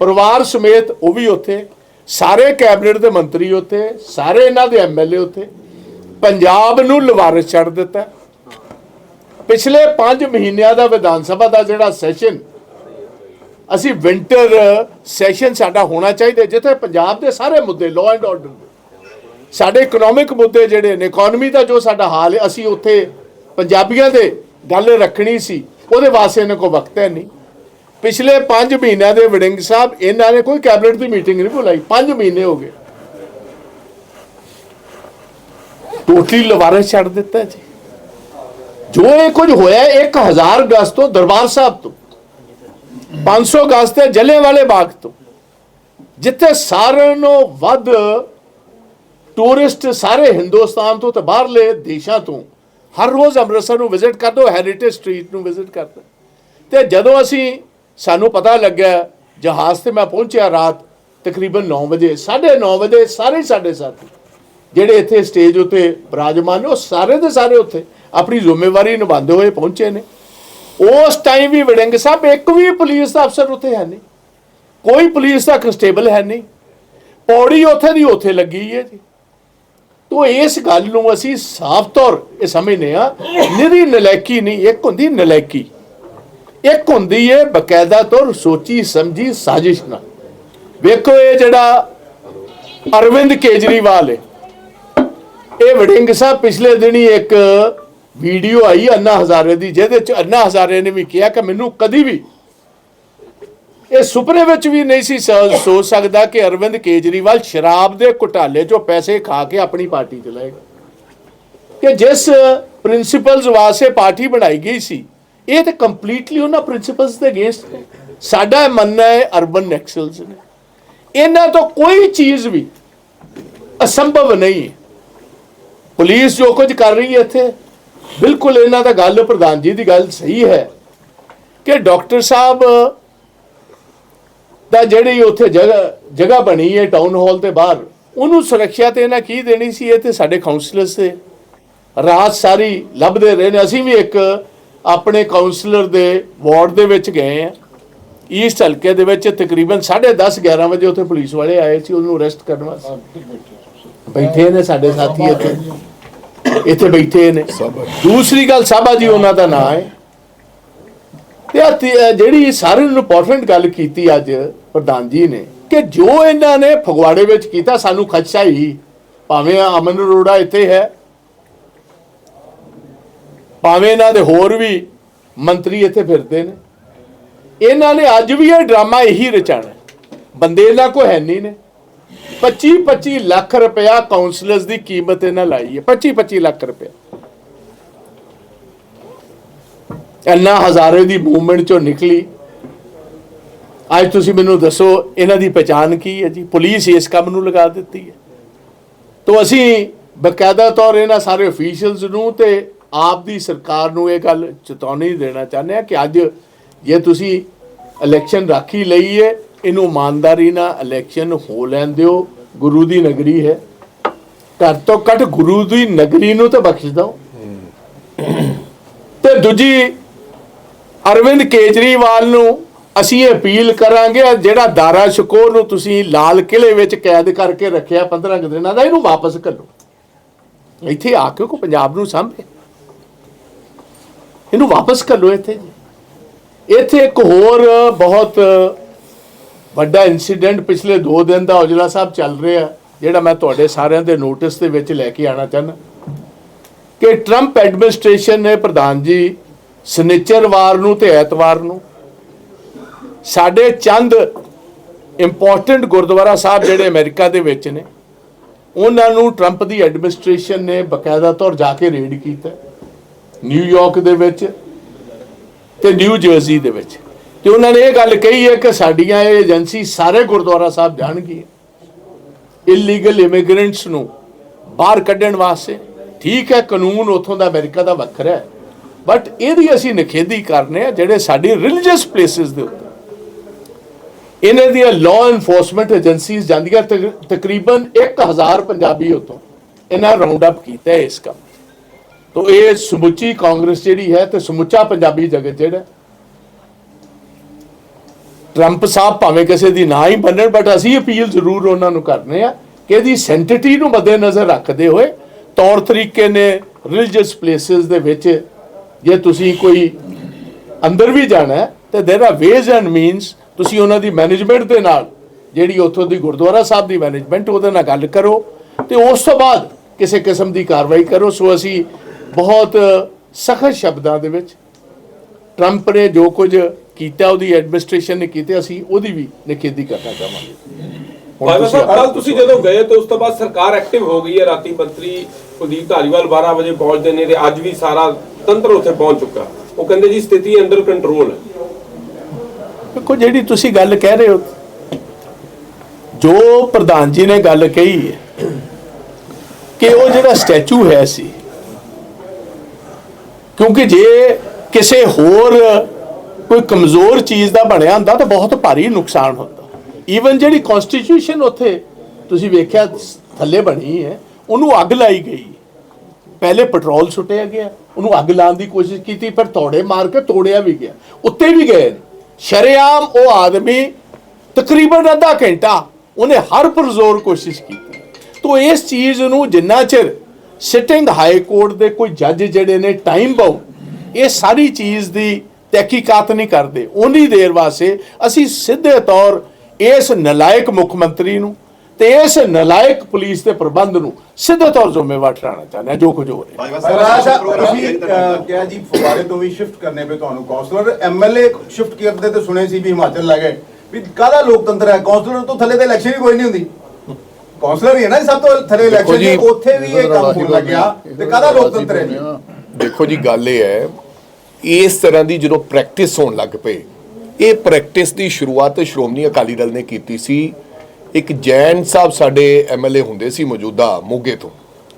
ਪਰਿਵਾਰ ਸਮੇਤ ਉਹ ਵੀ ਉੱਥੇ, ਸਾਰੇ ਕੈਬਨਿਟ ਦੇ ਮੰਤਰੀ ਉੱਥੇ, ਸਾਰੇ ਇਹਨਾਂ ਦੇ ਐਮਐਲਏ ਉੱਥੇ। ਪੰਜਾਬ ਨੂੰ ਲਵਾਰਸ ਛੱਡ ਦਿੱਤਾ। ਪਿਛਲੇ 5 ਮਹੀਨਿਆਂ ਦਾ ਵਿਧਾਨ ਸਭਾ ਦਾ ਜਿਹੜਾ ਸੈਸ਼ਨ, ਅਸੀਂ ਵਿੰਟਰ ਸੈਸ਼ਨ ਸਾਡਾ ਹੋਣਾ ਚਾਹੀਦਾ, ਜਿੱਥੇ ਪੰਜਾਬ ਦੇ ਸਾਰੇ ਮੁੱਦੇ ਲਾਅ ਐਂਡ ਆਰਡਰ ਸਾਡੇ ਇਕਨੋਮਿਕ ਮੁੱਦੇ ਜਿਹੜੇ ਨੇ ਇਕਨੋਮੀ ਦਾ ਜੋ ਸਾਡਾ ਹਾਲ ਹੈ, ਅਸੀਂ ਉੱਥੇ ਪੰਜਾਬੀਆਂ ਦੇ ਗੱਲ ਰੱਖਣੀ ਸੀ, ਉਹਦੇ ਵਾਸਤੇ ਇਹਨਾਂ ਕੋ ਵਕਤ ਹੈ ਨਹੀਂ। ਪਿਛਲੇ 5 ਮਹੀਨਿਆਂ ਦੇ ਵੜਿੰਗ ਸਾਹਿਬ, ਇਹਨਾਂ ਨੇ ਕੋਈ ਕੈਬਨਿਟ ਦੀ ਮੀਟਿੰਗ ਨਹੀਂ ਬੁਲਾਈ 5 ਮਹੀਨੇ ਹੋ ਗਏ। ਟੋਟਲੀ ਲਵਾਰਸ ਛੱਡ ਦਿੱਤਾ ਜੀ। ਜੋ ਇਹ ਕੁਝ ਹੋਇਆ 1000 ਅਗਸਤ ਤੋਂ ਦਰਬਾਰ ਸਾਹਿਬ ਤੋਂ 500 ਅਗਸਤ ਤੇ ਜਲੇ ਵਾਲੇ ਬਾਗ ਤੋਂ, ਜਿੱਥੇ ਸਾਰਿਆਂ ਨੂੰ ਵੱਧ ਟੂਰਿਸਟ ਸਾਰੇ ਹਿੰਦੁਸਤਾਨ ਤੋਂ ਤੇ ਬਾਹਰਲੇ ਦੇਸ਼ਾਂ ਤੋਂ ਹਰ ਰੋਜ਼ ਅੰਮ੍ਰਿਤਸਰ ਨੂੰ ਵਿਜ਼ਿਟ ਕਰਦੇ ਹੋ ਹੈਰੀਟੇਜ ਸਟਰੀਟ ਨੂੰ ਵਿਜ਼ਿਟ ਕਰਦੇ ਤੇ ਜਦੋਂ ਅਸੀਂ, ਸਾਨੂੰ ਪਤਾ ਲੱਗਿਆ, ਜਹਾਜ਼ ਤੇ ਮੈਂ ਪਹੁੰਚਿਆ ਰਾਤ ਤਕਰੀਬਨ 9 ਵਜੇ 9:30 ਵਜੇ, ਸਾਰੇ ਸਾਡੇ ਸਾਥੀ, ਜਿਹੜੇ ਇੱਥੇ ਸਟੇਜ ਉੱਤੇ ਬਰਾਜਮਾਨ ਨੇ, ਉਹ ਸਾਰੇ ਦੇ ਸਾਰੇ ਉੱਥੇ ਆਪਣੀ ਜ਼ਿੰਮੇਵਾਰੀ ਨਿਭਾਉਂਦੇ ਹੋਏ ਪਹੁੰਚੇ ਨੇ। ਉਸ ਟਾਈਮ ਵੀ ਵੜਿੰਗ ਸਾਹਿਬ, ਇੱਕ ਵੀ ਪੁਲਿਸ ਦਾ ਅਫਸਰ ਉੱਥੇ ਹੈ ਨਹੀਂ। ਕੋਈ ਪੁਲਿਸ ਦਾ ਕਨਸਟੇਬਲ ਹੈ ਨਹੀਂ। ਪੌੜੀ ਉੱਥੇ ਦੀ ਉੱਥੇ ਲੱਗੀ ਹੈ ਜੀ। ਤੋ ਇਸ ਗੱਲ ਨੂੰ ਅਸੀਂ ਸਾਫ਼ ਤੌਰ ਇਹ ਸਮਝਨੇ ਆ ਨਿਰੀ ਨਲਾਇਕੀ ਨਹੀਂ, ਇੱਕ ਹੁੰਦੀ ਨਲਾਇਕੀ ਇੱਕ ਹੁੰਦੀ ਹੈ ਬਕਾਇਦਾ ਤੌਰ ਸੋਚੀ, ਸਮਝੀ, ਸਾਜ਼ਿਸ਼ ਨਾਲ। ਵੇਖੋ ਇਹ ਜਿਹੜਾ ਅਰਵਿੰਦ ਕੇਜਰੀਵਾਲ ਹੈ ਇਹ ਵੜਿੰਗ ਸਾਹਿਬ ਪਿਛਲੇ ਦਿਨੀ ਇੱਕ ਵੀਡੀਓ ਆਈ, ਅੰਨਾ ਹਜ਼ਾਰੇ ਦੀ, ਜਿਹਦੇ ਚ ਅੰਨਾ ਹਜ਼ਾਰੇ ਨੇ ਵੀ ਕਿਹਾ ਕਿ ਮੈਨੂੰ ਕਦੀ ਵੀ ਇਹ ਸੁਪਨੇ ਵਿੱਚ ਵੀ ਨਹੀਂ ਸੀ ਸੋਚ ਸਕਦਾ ਕਿ ਅਰਵਿੰਦ ਕੇਜਰੀਵਾਲ ਸ਼ਰਾਬ ਦੇ ਘੁਟਾਲੇ ਚੋਂ ਪੈਸੇ ਖਾ ਕੇ ਆਪਣੀ ਪਾਰਟੀ ਚਲਾਏਗਾ ਕਿ ਜਿਸ ਪ੍ਰਿੰਸੀਪਲਸ ਵਾਸਤੇ ਪਾਰਟੀ ਬਣਾਈ ਗਈ ਸੀ, ਇਹ ਤੇ ਕੰਪਲੀਟਲੀ ਉਹਨਾਂ ਪ੍ਰਿੰਸੀਪਲਸ ਦੇ ਅਗੇਂਸਟ ਸਾਡਾ ਇਹ ਮੰਨਣਾ ਹੈ ਅਰਬਨ ਨੈਕਸਲਸ ਨੇ। ਇਹਨਾਂ ਤੋਂ ਕੋਈ ਚੀਜ਼ ਵੀ ਅਸੰਭਵ ਨਹੀਂ ਹੈ। ਪੁਲਿਸ ਜੋ ਕੁਝ ਕਰ ਰਹੀ ਹੈ ਇੱਥੇ, ਬਿਲਕੁਲ ਇਹਨਾਂ ਦਾ ਗੱਲ ਪ੍ਰਧਾਨ ਜੀ ਦੀ ਗੱਲ ਸਹੀ ਹੈ ਕਿ ਡਾਕਟਰ ਸਾਹਿਬ ਦਾ ਜਿਹੜੀ ਉੱਥੇ ਜਗ੍ਹਾ ਜਗ੍ਹਾ ਬਣੀ ਹੈ ਟਾਊਨ ਹਾਲ ਦੇ ਬਾਹਰ ਉਹਨੂੰ ਸੁਰੱਖਿਆ ਤੇ ਇਹਨਾਂ ਕੀ ਦੇਣੀ ਸੀ? ਇਹ ਤੇ ਸਾਡੇ ਕਾਉਂਸਲਰਸ ਤੇ ਰਾਤ ਸਾਰੀ ਲੱਭਦੇ ਰਹੇ ਨੇ। ਅਸੀਂ ਵੀ ਇੱਕ ਆਪਣੇ ਕਾਉਂਸਲਰ ਦੇ ਵਾਰਡ ਦੇ ਵਿੱਚ ਗਏ ਆ ਈਸਟ ਹਲਕੇ ਦੇ ਵਿੱਚ ਤਕਰੀਬਨ 10:30 11 ਵਜੇ ਉੱਥੇ ਪੁਲਿਸ ਵਾਲੇ ਆਏ ਸੀ ਉਹਨੂੰ ਅਰੈਸਟ ਕਰਨ ਵਾਸਤੇ। ਬੈਠੇ ਨੇ ਸਾਡੇ ਸਾਥੀ ਇੱਥੇ। ਇੱਥੇ ਬੈਠੇ ਨੇ। ਦੂਸਰੀ ਗੱਲ ਸਾਬਾ ਜੀ ਉਹਨਾਂ ਦਾ ਨਾਂ ਹੈ। ਤੇ ਜਿਹੜੀ ਸਾਰਿਆਂ ਨੂੰ ਇੰਪੋਰਟੈਂਟ ਗੱਲ ਕੀਤੀ ਅੱਜ ਪ੍ਰਧਾਨ ਜੀ ਨੇ, ਕਿ ਜੋ ਇਹਨਾਂ ਨੇ ਫਗਵਾੜੇ ਵਿੱਚ ਕੀਤਾ, ਸਾਨੂੰ ਖਦਸ਼ਾ ਹੀ ਭਾਵੇਂ ਅਮਨ ਅਰੋੜਾ ਇੱਥੇ ਹੈ, ਭਾਵੇਂ ਇਹਨਾਂ ਦੇ ਹੋਰ ਵੀ ਮੰਤਰੀ ਇੱਥੇ ਫਿਰਦੇ ਨੇ। ਇਹਨਾਂ ਨੇ ਅੱਜ ਵੀ ਇਹ ਡਰਾਮਾ ਇਹੀ ਰਚਾਣਾ ਬੰਦੇ ਇਹਨਾਂ ਕੋ ਹੈ ਨਹੀਂ ਨੇ। 25 25 ਲੱਖ ਰੁਪਇਆ ਕਾਉਂਸਲਰਸ ਦੀ ਕੀਮਤ ਇਹਨਾਂ ਲਾਈ ਹੈ। 25 25 ਲੱਖ ਰੁਪਇਆ। ਇੰਨਾ ਹਜ਼ਾਰੇ ਦੀ ਮੂਵਮੈਂਟ ਚੋਂ ਨਿਕਲੀ। ਅੱਜ ਤੁਸੀਂ ਮੈਨੂੰ ਦੱਸੋ ਇਹਨਾਂ ਦੀ ਪਛਾਣ ਕੀ ਹੈ ਜੀ? ਪੁਲਿਸ ਇਸ ਕੰਮ ਨੂੰ ਲਗਾ ਦਿੱਤੀ ਹੈ। ਤੋਂ ਅਸੀਂ ਬਕਾਇਦਾ ਤੌਰ ਇਹਨਾਂ ਸਾਰੇ ਅਫੀਸ਼ੀਅਲਸ ਨੂੰ ਤੇ ਆਪ ਦੀ ਸਰਕਾਰ ਨੂੰ ਇਹ ਗੱਲ ਚੇਤਾਵਨੀ ਦੇਣਾ ਚਾਹੁੰਦੇ ਆ ਕਿ ਅੱਜ ਜੇ ਤੁਸੀਂ ਇਲੈਕਸ਼ਨ ਰਾਖੀ ਲਈ ਹੈ ਇਹਨੂੰ ਇਮਾਨਦਾਰੀ ਨਾਲ ਇਲੈਕਸ਼ਨ ਹੋ ਲੈਣ ਦਿਓ। ਗੁਰੂ ਦੀ ਨਗਰੀ ਹੈ। ਘੱਟ ਤੋਂ ਘੱਟ ਗੁਰੂ ਦੀ ਨਗਰੀ ਨੂੰ ਤਾਂ ਬਖਸ਼ ਦਿਓ। ਤੇ ਦੂਜੀ ਅਰਵਿੰਦ ਕੇਜਰੀਵਾਲ ਨੂੰ ਅਸੀਂ ਅਪੀਲ ਕਰਾਂਗੇ ਜਿਹੜਾ ਦਾਰਾ ਸ਼ਕੋਰ ਨੂੰ ਤੁਸੀਂ ਲਾਲ ਕਿਲੇ ਵਿੱਚ ਕੈਦ ਕਰਕੇ ਰੱਖਿਆ 15 ਕੁ ਦਿਨਾਂ ਦਾ, ਇਹਨੂੰ ਵਾਪਸ ਕਰੋ ਇੱਥੇ ਆ ਕੇ ਕੋ ਪੰਜਾਬ ਨੂੰ ਸਾਂਭੇ। ਇਹਨੂੰ ਵਾਪਸ ਕਰ ਲਓ ਇੱਥੇ ਜੀ। ਇੱਥੇ ਇੱਕ ਹੋਰ ਬਹੁਤ ਵੱਡਾ ਇਨਸੀਡੈਂਟ ਪਿਛਲੇ 2 ਦਿਨ ਦਾ ਔਜਲਾ ਸਾਹਿਬ ਚੱਲ ਰਿਹਾ, ਜਿਹੜਾ ਮੈਂ ਤੁਹਾਡੇ ਸਾਰਿਆਂ ਦੇ ਨੋਟਿਸ ਦੇ ਵਿੱਚ ਲੈ ਕੇ ਆਣਾ ਚਾਹੁੰਦਾ। ਕਿ ਟਰੰਪ ਐਡਮਿਨਿਸਟ੍ਰੇਸ਼ਨ ਨੇ ਪ੍ਰਧਾਨ ਜੀ ਸਨਿਚਰਵਾਰ ਨੂੰ ਤੇ ਐਤਵਾਰ ਨੂੰ। ਸਾਡੇ ਚੰਦ ਇੰਪੋਰਟੈਂਟ ਗੁਰਦੁਆਰਾ ਸਾਹਿਬ ਜਿਹੜੇ ਅਮਰੀਕਾ ਦੇ ਵਿੱਚ ਨੇ, ਉਹਨਾਂ ਨੂੰ ਟਰੰਪ ਦੀ ਐਡਮਿਨਿਸਟ੍ਰੇਸ਼ਨ ਨੇ ਬਕਾਇਦਾ ਤੌਰ ਜਾ ਕੇ ਰੇਡ ਕੀਤਾ ਨਿਊਯਾਰਕ ਦੇ ਵਿੱਚ ਤੇ ਨਿਊ ਜਰਸੀ ਦੇ ਵਿੱਚ। ਤੇ ਉਹਨਾਂ ਨੇ ਇਹ ਗੱਲ ਕਹੀ ਹੈ ਕਿ ਸਾਡੀਆਂ ਇਹ ਏਜੰਸੀ ਸਾਰੇ ਗੁਰਦੁਆਰਾ ਸਾਹਿਬ ਜਾਣਗੀਆਂ। ਇਲੀਗਲ ਇਮੀਗ੍ਰੈਂਟਸ ਨੂੰ ਬਾਹਰ ਕੱਢਣ ਵਾਸਤੇ। ਠੀਕ ਹੈ, ਕਾਨੂੰਨ ਉਥੋਂ ਦਾ ਅਮਰੀਕਾ ਦਾ ਵੱਖਰਾ ਹੈ। ਬਟ ਇਹਦੀ ਅਸੀਂ ਨਿਖੇਧੀ ਕਰਨੇ ਆ ਜਿਹੜੇ ਸਾਡੀ ਰਿਲੀਜੀਅਸ ਪਲੇਸਿਸ ਦੇ ਉੱਤੇ। ਇਹਨਾਂ ਦੀਆਂ ਲਾਅ ਐਨਫੋਰਸਮੈਂਟ ਏਜੰਸੀਜ਼ ਜਾਂਦੀਆਂ ਤਕਰੀਬਨ 1000 ਪੰਜਾਬੀ ਉਤੋਂ ਇਹਨਾਂ ਰਾਉਂਡ ਅਪ ਕੀਤਾ ਇਸ ਕੰਮ ਤੋ ਇਹ ਸਮੁੱਚੀ ਕਾਂਗਰਸ ਜਿਹੜੀ ਹੈ ਤੇ ਸਮੁੱਚਾ ਪੰਜਾਬੀ ਜਗਤ ਜਿਹੜਾ ਟਰੰਪ ਸਾਹਿਬ ਭਾਵੇਂ ਕਿਸੇ ਦੀ ਨਾ ਹੀ ਬੰਨਣ ਬਟ ਅਸੀਂ ਅਪੀਲ ਜ਼ਰੂਰ ਉਹਨਾਂ ਨੂੰ ਕਰਨੇ ਆ ਕਿ ਇਹਦੀ ਸੈਂਟਿਟੀ ਨੂੰ ਮੱਦੇਨਜ਼ਰ ਰੱਖਦੇ ਹੋਏ ਤੌਰ ਤਰੀਕੇ ਨੇ ਰਿਲੀਜੀਅਸ ਪਲੇਸਿਸ ਦੇ ਵਿੱਚ ਜੇ ਤੁਸੀਂ ਕੋਈ ਅੰਦਰ ਵੀ ਜਾਣਾ ਹੈ ਤੇ there are ways and means ਤੁਸੀਂ ਉਹਨਾਂ ਦੀ ਮੈਨੇਜਮੈਂਟ ਦੇ ਨਾਲ ਜਿਹੜੀ ਉੱਥੋਂ ਦੀ ਗੁਰਦੁਆਰਾ ਸਾਹਿਬ ਦੀ ਮੈਨੇਜਮੈਂਟ ਉਹਦੇ ਨਾਲ ਗੱਲ ਕਰੋ ਤੇ ਉਸ ਤੋਂ ਬਾਅਦ ਕਿਸੇ ਕਿਸਮ ਦੀ ਕਾਰਵਾਈ ਕਰੋ ਸੋ ਅਸੀਂ ਬਹੁਤ ਸਖਤ ਸ਼ਬਦਾਂ ਦੇ ਵਿੱਚ ਟਰੰਪ ਨੇ ਜੋ ਕੁਝ ਕੀਤਾ ਉਹਦੀ ਐਡਮਿਨਿਸਟ੍ਰੇਸ਼ਨ ਨੇ ਕੀਤੇ ਅਸੀਂ ਉਹਦੀ ਵੀ ਨਿਖੇਧੀ ਕਰਨਾ ਚਾਹਾਂਗੇ ਹੁਣ ਬਾਬਾ ਤੁਸੀਂ ਸਾਹਿਬ ਕੱਲ ਤੁਸੀਂ ਜਦੋਂ ਗਏ ਤੇ ਉਸ ਤੋਂ ਬਾਅਦ ਸਰਕਾਰ ਐਕਟਿਵ ਹੋ ਗਈ ਹੈ ਰਾਤੀ ਮੰਤਰੀ ਕੁਲਦੀਪ ਧਾਲੀਵਾਲ 12 ਵਜੇ ਪਹੁੰਚਦੇ ਨੇ ਤੇ ਅੱਜ ਵੀ ਸਾਰਾ ਤੰਤਰ ਉੱਥੇ ਪਹੁੰਚ ਚੁੱਕਾ। ਉਹ ਕਹਿੰਦੇ ਜੀ ਸਥਿਤੀ ਅੰਡਰ ਕੰਟਰੋਲ ਹੈ। ਦੇਖੋ ਜਿਹੜੀ ਤੁਸੀਂ ਗੱਲ ਕਹਿ ਰਹੇ ਹੋ, ਜੋ ਪ੍ਰਧਾਨ ਜੀ ਨੇ ਗੱਲ ਕਹੀ ਹੈ, ਕਿ ਉਹ ਜਿਹੜਾ ਸਟੈਚੂ ਹੈ ਸੀ, ਕਿਉਂਕਿ ਜੇ ਕਿਸੇ ਹੋਰ ਕੋਈ ਕਮਜ਼ੋਰ ਚੀਜ਼ ਦਾ ਬਣਿਆ ਹੁੰਦਾ ਤਾਂ ਬਹੁਤ ਭਾਰੀ ਨੁਕਸਾਨ ਹੁੰਦਾ। ਈਵਨ ਜਿਹੜੀ ਕਨਸਟੀਟਿਊਸ਼ਨ ਉੱਥੇ ਤੁਸੀਂ ਵੇਖਿਆ ਥੱਲੇ ਬਣੀ ਹੈ ਉਹਨੂੰ ਅੱਗ ਲਾਈ ਗਈ। ਪਹਿਲੇ ਪੈਟਰੋਲ ਸੁੱਟਿਆ ਗਿਆ, ਉਹਨੂੰ ਅੱਗ ਲਾਉਣ ਦੀ ਕੋਸ਼ਿਸ਼ ਕੀਤੀ ਪਰ ਤੋੜੇ ਮਾਰ ਕੇ ਤੋੜਿਆ ਵੀ ਗਿਆ। ਉੱਤੇ ਵੀ ਗਏ ਨੇ। ਸ਼ਰੇਆਮ ਉਹ ਆਦਮੀ ਤਕਰੀਬਨ ਅੱਧਾ ਘੰਟਾ ਉਹਨੇ ਹਰ ਪਰਜ਼ੋਰ ਕੋਸ਼ਿਸ਼ ਕੀਤੀ। ਤੋ ਇਸ ਚੀਜ਼ ਨੂੰ ਜਿੰਨਾ ਚਿਰ ਸਿਟਿੰਗ ਹਾਈ ਕੋਰਟ ਦੇ ਕੋਈ ਜੱਜ ਜਿਹੜੇ ਨੇ ਟਾਈਮ ਬਾਉਂਡ ਇਹ ਸਾਰੀ ਚੀਜ਼ ਦੀ ਤਹਿਕੀਕਾਤ ਨਹੀਂ ਕਰਦੇ। ਉਨੀ ਦੇਰ ਵਾਸਤੇ ਅਸੀਂ ਸਿੱਧੇ ਤੌਰ ਇਸ ਨਲਾਇਕ ਮੁੱਖ ਮੰਤਰੀ ਨੂੰ ਤੇ ਇਸ ਨਲਾਇਕ ਪੁਲਿਸ ਦੇ ਪ੍ਰਬੰਧ ਨੂੰ ਸਿੱਧੇ ਤੌਰ ਜ਼ਿੰਮੇਵਾਰ ਠਹਿਰਾਉਣਾ ਚਾਹੁੰਦੇ ਜੋ ਕੁਝ ਹੋ ਰਿਹਾ ਰਾਜਾ ਤੁਸੀਂ ਕਿਹਾ ਜੀ ਫੁਵਾਰੇ ਤੋਂ ਵੀ ਸ਼ਿਫਟ ਕਰਨੇ ਪਏ ਤੁਹਾਨੂੰ ਕਾਉਂਸਲਰ ਐਮਐਲਏ ਸ਼ਿਫਟ ਕਰਦੇ ਤੇ ਸੁਣੇ ਸੀ ਵੀ ਹਿਮਾਚਲ ਲੈ ਗਏ। ਵੀ ਕਾਹਦਾ ਲੋਕਤੰਤਰ ਹੈ? ਕਾਉਂਸਲਰ ਤੋਂ ਥੱਲੇ ਤੇ ਇਲੈਕਸ਼ਨ ਹੀ ਕੋਈ ਨਹੀਂ ਹੁੰਦੀ। ਕਾਉਂਸਲਰ ਹੀ ਹੈ ਨਾ ਸਭ ਤੋਂ ਥੱਲੇ ਇਲੈਕਸ਼ਨ ਜੀ, ਉੱਥੇ ਵੀ ਇਹ ਕੰਮ ਹੋਣ ਲੱਗਿਆ। ਤੇ ਕਾਹਦਾ ਲੋਕਤੰਤਰ ਹੈ ਜੀ? ਦੇਖੋ ਜੀ ਗੱਲ ਇਹ ਹੈ ਇਸ ਤਰ੍ਹਾਂ ਦੀ ਜਦੋਂ ਪ੍ਰੈਕਟਿਸ ਹੋਣ ਲੱਗ ਪਏ ਇਹ ਪ੍ਰੈਕਟਿਸ ਦੀ ਸ਼ੁਰੂਆਤ ਸ਼੍ਰੋਮਣੀ ਅਕਾਲੀ ਦਲ ਨੇ ਕੀਤੀ ਸੀ। ਇੱਕ ਜੈਨ ਸਾਹਿਬ ਸਾਡੇ ਐਮਐਲਏ ਹੁੰਦੇ ਸੀ ਮੌਜੂਦਾ ਮੋਗੇ ਤੋਂ